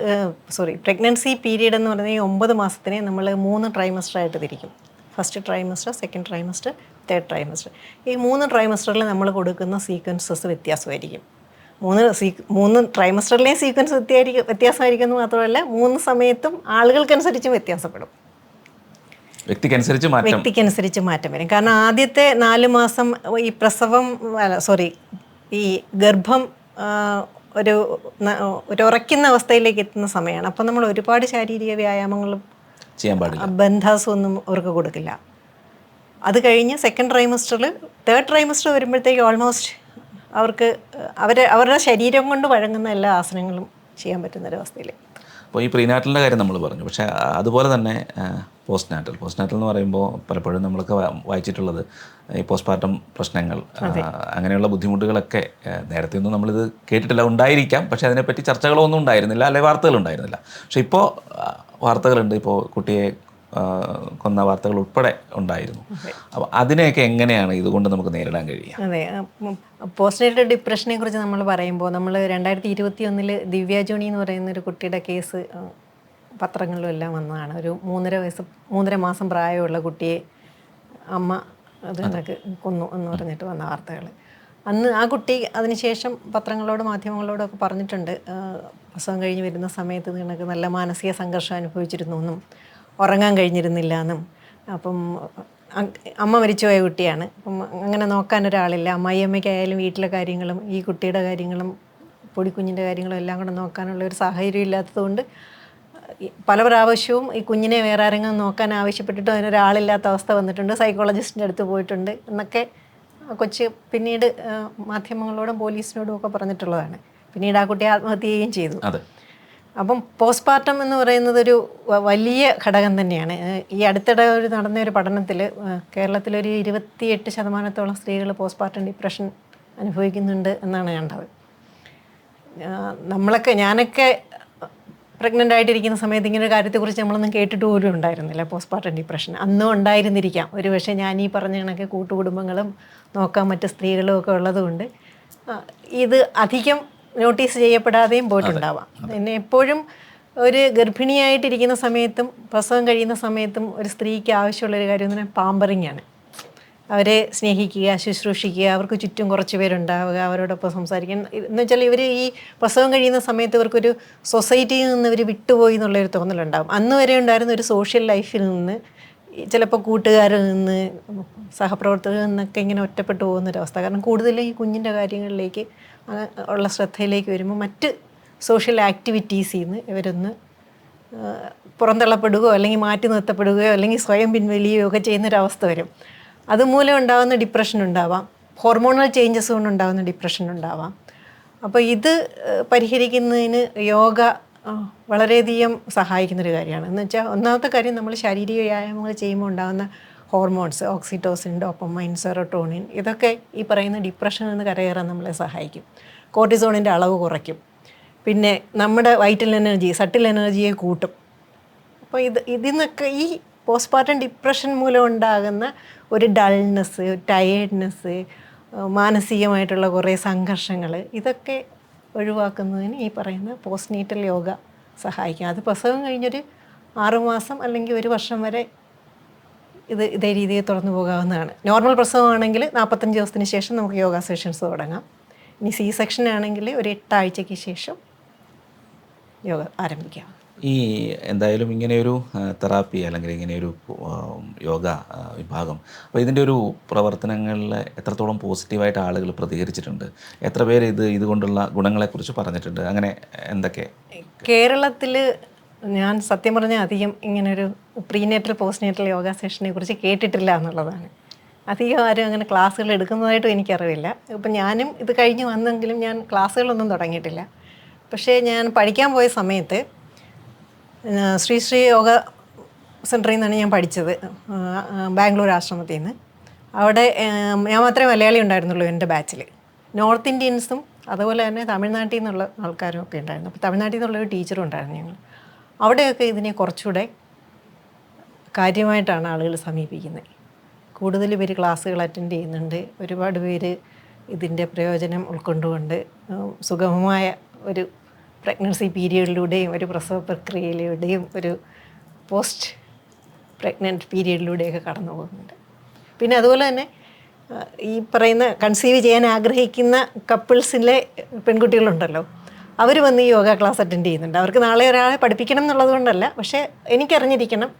സോറി പ്രഗ്നൻസി പീരീഡ് എന്ന് പറഞ്ഞാൽ ഈ ഒമ്പത് മാസത്തിനെ നമ്മൾ മൂന്ന് ട്രൈമസ്റ്റർ ആയിട്ട് തിരിക്കും. First trimester second trimester third trimester. ഈ മൂന്ന് ട്രൈമസ്റ്ററിൽ നമ്മൾ കൊടുക്കുന്ന സീക്വൻസസ് വ്യത്യാസമായിരിക്കും. മൂന്ന് സീ മൂന്ന് ട്രൈമസ്റ്ററിലെയും സീക്വൻസ് വ്യത്യായിരിക്കും വ്യത്യാസമായിരിക്കുന്നു മാത്രമല്ല മൂന്ന് സമയത്തും ആളുകൾക്കനുസരിച്ചും വ്യത്യാസപ്പെടും. വ്യക്തിക്കനുസരിച്ച് മാറ്റം. വ്യക്തിക്കനുസരിച്ച് മാറ്റം വരും. കാരണം ആദ്യത്തെ നാല് മാസം ഈ പ്രസവം അല്ല സോറി ഈ ഗർഭം ഒരു ഒരു ഉറയ്ക്കുന്ന അവസ്ഥയിലേക്ക് എത്തുന്ന സമയമാണ്. അപ്പം നമ്മൾ ഒരുപാട് ശാരീരിക വ്യായാമങ്ങളും ചെയ്യാൻ പാടില്ല. ബന്ധാസൊന്നും അവർക്ക് കൊടുക്കില്ല. അത് കഴിഞ്ഞ് സെക്കൻഡ് ട്രൈമസ്റ്ററിൽ തേർഡ് ട്രൈമസ്റ്റർ വരുമ്പോഴത്തേക്ക് ഓൾമോസ്റ്റ് അവർക്ക് അവരെ അവരുടെ ശരീരം കൊണ്ട് വഴങ്ങുന്ന എല്ലാ ആസനങ്ങളും ചെയ്യാൻ പറ്റുന്ന ഒരവസ്ഥയിൽ അപ്പോൾ ഈ പ്രീനാറ്റലിന്റെ കാര്യം നമ്മൾ പറഞ്ഞു. പക്ഷേ അതുപോലെ തന്നെ പോസ്റ്റ് നാറ്റൽ പോസ്റ്റ് നാറ്റൽ എന്ന് പറയുമ്പോൾ പലപ്പോഴും നമ്മളൊക്കെ വായിച്ചിട്ടുള്ളത് ഈ പോസ്റ്റ്മോർട്ടം പ്രശ്നങ്ങൾ അങ്ങനെയുള്ള ബുദ്ധിമുട്ടുകളൊക്കെ നേരത്തെ ഒന്നും നമ്മളിത് കേട്ടിട്ടില്ല. ഉണ്ടായിരിക്കാം. പക്ഷേ അതിനെപ്പറ്റി ചർച്ചകളൊന്നും ഉണ്ടായിരുന്നില്ല. അല്ലെങ്കിൽ വാർത്തകൾ ഉണ്ടായിരുന്നില്ല പക്ഷേ ഇപ്പോൾ വാർത്തകളുണ്ട്. ഇപ്പോൾ കുട്ടിയെ കൊന്ന വാർത്തകൾ ഉൾപ്പെടെ ഉണ്ടായിരുന്നു. അപ്പോൾ അതിനെയൊക്കെ എങ്ങനെയാണ് ഇതുകൊണ്ട് നമുക്ക് നേരിടാൻ കഴിയുക? അതെ. പോസ്റ്റ്നേറ്റൽ ഡിപ്രഷനെ കുറിച്ച് നമ്മൾ പറയുമ്പോൾ നമ്മൾ രണ്ടായിരത്തി ഇരുപത്തി ഒന്നിൽ ദിവ്യ ജോണി എന്ന് പറയുന്ന ഒരു കുട്ടിയുടെ കേസ് പത്രങ്ങളിലും എല്ലാം വന്നതാണ്. ഒരു മൂന്നര വയസ്സ് മൂന്നര മാസം പ്രായമുള്ള കുട്ടിയെ അമ്മ അത് കൊന്നു എന്ന് പറഞ്ഞിട്ട് വന്ന വാർത്തകൾ അന്ന് ആ കുട്ടി അതിനുശേഷം പത്രങ്ങളോട് മാധ്യമങ്ങളോടൊക്കെ പറഞ്ഞിട്ടുണ്ട്. ആ, പ്രസവം കഴിഞ്ഞ് വരുന്ന സമയത്ത് നിങ്ങൾക്ക് നല്ല മാനസിക സംഘർഷം അനുഭവിച്ചിരുന്നു എന്നും ഉറങ്ങാൻ കഴിഞ്ഞിരുന്നില്ല എന്നും അപ്പം അമ്മ മരിച്ചുപോയ കുട്ടിയാണ്. അപ്പം അങ്ങനെ നോക്കാൻ ഒരാളില്ല. അമ്മായിയമ്മയ്ക്കായാലും വീട്ടിലെ കാര്യങ്ങളും ഈ കുട്ടിയുടെ കാര്യങ്ങളും പൊടിക്കുഞ്ഞിന്റെ കാര്യങ്ങളും എല്ലാം കൂടെ നോക്കാനുള്ള ഒരു സാഹചര്യം ഇല്ലാത്തതുകൊണ്ട് പല പ്രാവശ്യവും ഈ കുഞ്ഞിനെ വേറെ ആരെങ്കിലും നോക്കാൻ ആവശ്യപ്പെട്ടിട്ട് അതിനൊരാളില്ലാത്ത അവസ്ഥ വന്നിട്ടുണ്ട്. സൈക്കോളജിസ്റ്റിന്റെ അടുത്ത് പോയിട്ടുണ്ട്. എന്നൊക്കെ കൊച്ച് പിന്നീട് മാധ്യമങ്ങളോടും പോലീസിനോടും ഒക്കെ പറഞ്ഞിട്ടുള്ളതാണ്. പിന്നീട് ആ കുട്ടി ആത്മഹത്യ ചെയ്യുകയും ചെയ്തു. അപ്പം പോസ്റ്റ്മോർട്ടം എന്ന് പറയുന്നത് ഒരു വലിയ ഘടകം തന്നെയാണ്. ഈ അടുത്തിടെ ഒരു നടന്ന ഒരു പഠനത്തിൽ കേരളത്തിലൊരു ഇരുപത്തിയെട്ട് ശതമാനത്തോളം സ്ത്രീകൾ പോസ്റ്റ്മോർട്ടം ഡിപ്രഷൻ അനുഭവിക്കുന്നുണ്ട് എന്നാണ് കണ്ടത്. നമ്മളൊക്കെ ഞാനൊക്കെ പ്രഗ്നന്റ് ആയിട്ടിരിക്കുന്ന സമയത്ത് ഇങ്ങനെ ഒരു കാര്യത്തെക്കുറിച്ച് നമ്മളൊന്നും കേട്ടിട്ട് പോലും ഉണ്ടായിരുന്നില്ല പോസ്റ്റ്മോർട്ടം ഡിപ്രഷൻ അന്നും ഉണ്ടായിരുന്നിരിക്കാം. ഒരു പക്ഷേ ഞാൻ ഈ പറഞ്ഞ കണക്ക് കൂട്ടുകുടുംബങ്ങളും നോക്കാൻ മറ്റ് സ്ത്രീകളും ഒക്കെ ഉള്ളതുകൊണ്ട് ഇത് അധികം നോട്ടീസ് ചെയ്യപ്പെടാതെയും പോയിട്ടുണ്ടാവാം. പിന്നെ എപ്പോഴും ഒരു ഗർഭിണിയായിട്ടിരിക്കുന്ന സമയത്തും പ്രസവം കഴിയുന്ന സമയത്തും ഒരു സ്ത്രീക്ക് ആവശ്യമുള്ളൊരു കാര്യം എന്ന് പറഞ്ഞാൽ പാമ്പറിങ് ആണ് അവരെ സ്നേഹിക്കുക ശുശ്രൂഷിക്കുക അവർക്ക് ചുറ്റും കുറച്ച് പേരുണ്ടാവുക അവരോടൊപ്പം സംസാരിക്കാൻ. എന്ന് വെച്ചാൽ ഇവർ ഈ പ്രസവം കഴിയുന്ന സമയത്ത് ഇവർക്കൊരു സൊസൈറ്റിയിൽ നിന്ന് ഇവർ വിട്ടുപോയി എന്നുള്ളൊരു തോന്നലുണ്ടാകും അന്ന് വരെ ഉണ്ടായിരുന്ന ഒരു സോഷ്യൽ ലൈഫിൽ നിന്ന് ചിലപ്പോൾ കൂട്ടുകാരിൽ നിന്ന് സഹപ്രവർത്തകരിൽ നിന്നൊക്കെ ഇങ്ങനെ ഒറ്റപ്പെട്ടു പോകുന്നൊരവസ്ഥ. കാരണം കൂടുതലും ഈ കുഞ്ഞിന്റെ കാര്യങ്ങളിലേക്ക് ഉള്ള ശ്രദ്ധയിലേക്ക് വരുമ്പോൾ മറ്റ് സോഷ്യൽ ആക്ടിവിറ്റീസിൽ നിന്ന് ഇവരൊന്ന് പുറന്തള്ളപ്പെടുകയോ അല്ലെങ്കിൽ മാറ്റി നിർത്തപ്പെടുകയോ അല്ലെങ്കിൽ സ്വയം പിൻവലിയുകയോ ഒക്കെ ചെയ്യുന്നൊരവസ്ഥ വരും. അതുമൂലം ഉണ്ടാകുന്ന ഡിപ്രഷൻ ഉണ്ടാവാം. ഹോർമോണൽ ചേഞ്ചസ് കൊണ്ട് ഉണ്ടാകുന്ന ഡിപ്രഷൻ ഉണ്ടാവാം. അപ്പോൾ ഇത് പരിഹരിക്കുന്നതിന് യോഗ വളരെയധികം സഹായിക്കുന്നൊരു കാര്യമാണ്. എന്ന് വെച്ചാൽ ഒന്നാമത്തെ കാര്യം നമ്മൾ ശാരീരിക വ്യായാമങ്ങൾ ചെയ്യുമ്പോൾ ഉണ്ടാകുന്ന ഹോർമോൺസ് ഓക്സിറ്റോസിൻ ഡോപ്പമൈൻ സെറോട്ടോണിൻ ഇതൊക്കെ ഈ പറയുന്ന ഡിപ്രഷനിൽ നിന്ന് കരകയറാൻ നമ്മളെ സഹായിക്കും. കോർട്ടിസോണിന്റെ അളവ് കുറയ്ക്കും. പിന്നെ നമ്മുടെ വൈറ്റൽ എനർജി സട്ടിൽ എനർജിയെ കൂട്ടും. അപ്പോൾ ഇത് ഇതിൽ നിന്നൊക്കെ ഈ പോസ്റ്റ്മോർട്ടം ഡിപ്രഷൻ മൂലം ഉണ്ടാകുന്ന ഒരു ഡൾനെസ് ടയേർഡ്നെസ് മാനസികമായിട്ടുള്ള കുറേ സംഘർഷങ്ങൾ ഇതൊക്കെ ഒഴിവാക്കുന്നതിന് ഈ പറയുന്ന പോസ്റ്റ്നേറ്റൽ യോഗ സഹായിക്കും. അത് പ്രസവം കഴിഞ്ഞൊരു ആറുമാസം അല്ലെങ്കിൽ ഒരു വർഷം വരെ ഇത് ഇതേ രീതിയിൽ തുറന്നു പോകാവുന്നതാണ്. നോർമൽ പ്രസവമാണെങ്കിൽ നാൽപ്പത്തഞ്ച് ദിവസത്തിന് ശേഷം നമുക്ക് യോഗ സെഷൻസ് തുടങ്ങാം. ഇനി സി സെക്ഷൻ ആണെങ്കിൽ ഒരു എട്ടാഴ്ചയ്ക്ക് ശേഷം യോഗ ആരംഭിക്കാം. ഈ എന്തായാലും ഇങ്ങനെയൊരു തെറാപ്പി അല്ലെങ്കിൽ ഇങ്ങനെയൊരു യോഗ വിഭാഗം അപ്പോൾ ഇതിന്റെ ഒരു പ്രവർത്തനങ്ങളിൽ എത്രത്തോളം പോസിറ്റീവായിട്ട് ആളുകൾ പ്രതികരിച്ചിട്ടുണ്ട്? എത്ര പേര് ഇത് ഇതുകൊണ്ടുള്ള ഗുണങ്ങളെക്കുറിച്ച് പറഞ്ഞിട്ടുണ്ട്? അങ്ങനെ എന്തൊക്കെ? കേരളത്തിൽ ഞാൻ സത്യം പറഞ്ഞാൽ അധികം ഇങ്ങനൊരു പ്രീനേറ്റൽ പോസ്റ്റ്നേറ്റൽ യോഗ സെഷനെ കുറിച്ച് കേട്ടിട്ടില്ല എന്നുള്ളതാണ്. അധികം ആരും അങ്ങനെ ക്ലാസ്സുകൾ എടുക്കുന്നതായിട്ടും എനിക്കറിവില്ല. ഇപ്പം ഞാനും ഇത് കഴിഞ്ഞ് വന്നെങ്കിലും ഞാൻ ക്ലാസ്സുകളൊന്നും തുടങ്ങിയിട്ടില്ല. പക്ഷേ ഞാൻ പഠിക്കാൻ പോയ സമയത്ത് ശ്രീ ശ്രീ യോഗ സെന്ററിൽ നിന്നാണ് ഞാൻ പഠിച്ചത് ബാംഗ്ലൂർ ആശ്രമത്തിൽ നിന്ന്. അവിടെ ഞാൻ മാത്രമേ മലയാളി ഉണ്ടായിരുന്നുള്ളൂ എന്റെ ബാച്ചിൽ നോർത്ത് ഇന്ത്യൻസും അതുപോലെ തന്നെ തമിഴ്നാട്ടിൽ നിന്നുള്ള ആൾക്കാരും ഒക്കെ ഉണ്ടായിരുന്നു. അപ്പോൾ തമിഴ്നാട്ടിൽ നിന്നുള്ളൊരു ടീച്ചറും ഉണ്ടായിരുന്നു ഞങ്ങൾ. അവിടെയൊക്കെ ഇതിനെ കുറച്ചുകൂടെ കാര്യമായിട്ടാണ് ആളുകൾ സമീപിക്കുന്നത്. കൂടുതൽ പേര് ക്ലാസ്സുകൾ അറ്റൻഡ് ചെയ്യുന്നുണ്ട്. ഒരുപാട് പേര് ഇതിന്റെ പ്രയോജനം ഉൾക്കൊണ്ടുകൊണ്ട് സുഗമമായ ഒരു പ്രഗ്നൻസി പീരിയഡിലൂടെയും ഒരു പ്രസവ പ്രക്രിയയിലൂടെയും ഒരു പോസ്റ്റ് പ്രഗ്നന്റ് പീരിയഡിലൂടെയൊക്കെ കടന്നു പോകുന്നുണ്ട്. പിന്നെ അതുപോലെ തന്നെ ഈ പറയുന്ന കൺസീവ് ചെയ്യാൻ ആഗ്രഹിക്കുന്ന കപ്പിൾസിലെ പെൺകുട്ടികളുണ്ടല്ലോ. അവർ വന്ന് ഈ യോഗ ക്ലാസ് അറ്റൻഡ് ചെയ്യുന്നുണ്ട്. അവർക്ക് നാളെ ഒരാളെ പഠിപ്പിക്കണം എന്നുള്ളത് കൊണ്ടല്ല. പക്ഷേ എനിക്കറിഞ്ഞിരിക്കണം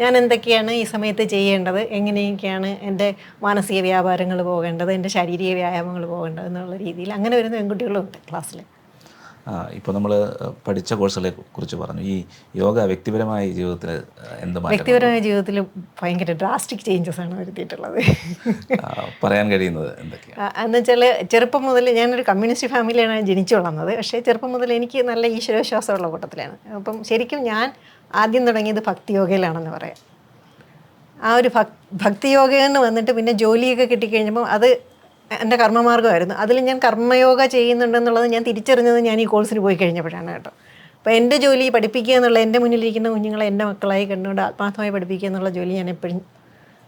ഞാൻ എന്തൊക്കെയാണ് ഈ സമയത്ത് ചെയ്യേണ്ടത് എങ്ങനെയൊക്കെയാണ് എന്റെ മാനസിക വ്യാപാരങ്ങൾ പോകേണ്ടത് എന്റെ ശാരീരിക വ്യായാമങ്ങൾ പോകേണ്ടത് എന്നുള്ള രീതിയിൽ. അങ്ങനെ വരുന്ന പെൺകുട്ടികളും ഉണ്ട് ക്ലാസ്സിൽ ഇപ്പോൾ നമ്മൾ പഠിച്ച കോഴ്സുകളെ കുറിച്ച് പറഞ്ഞു. ഈ യോഗ വ്യക്തിപരമായ ജീവിതത്തിൽ എന്ത് വ്യക്തിപരമായ ജീവിതത്തിൽ ഭയങ്കര ഡ്രാസ്റ്റിക് ചേഞ്ചസ് ആണ് വരുത്തിയിട്ടുള്ളത്. പറയാൻ കഴിയുന്നത് എന്തൊക്കെയാണ്? എന്ന് വെച്ചാൽ ചെറുപ്പം മുതൽ ഞാനൊരു കമ്മ്യൂണിസ്റ്റ് ഫാമിലിയാണ് ജനിച്ചു വളർന്നത്. പക്ഷേ ചെറുപ്പം മുതൽ എനിക്ക് നല്ല ഈശ്വരവിശ്വാസമുള്ള കൂട്ടത്തിലാണ്. അപ്പം ശരിക്കും ഞാൻ ആദ്യം തുടങ്ങിയത് ഭക്തിയോഗയിലാണെന്ന് പറയാം. ആ ഒരു ഭക് ഭക്തിയോഗ എന്ന് വന്നിട്ട് പിന്നെ ജോലിയൊക്കെ കിട്ടിക്കഴിഞ്ഞപ്പോൾ അത് എന്റെ കർമ്മമാർഗമായിരുന്നു. അതിൽ ഞാൻ കർമ്മയോഗ ചെയ്യുന്നുണ്ടെന്നുള്ളത് ഞാൻ തിരിച്ചറിഞ്ഞത് ഞാൻ ഈ കോഴ്സിന് പോയി കഴിഞ്ഞപ്പോഴാണ് കേട്ടോ. അപ്പോൾ എന്റെ ജോലി പഠിപ്പിക്കുക എന്നുള്ള എന്റെ മുന്നിലിരിക്കുന്ന കുഞ്ഞുങ്ങളെ എന്റെ മക്കളായി കണ്ടുകൊണ്ട് ആത്മാർത്ഥമായി പഠിപ്പിക്കുക എന്നുള്ള ജോലി ഞാൻ എപ്പോഴും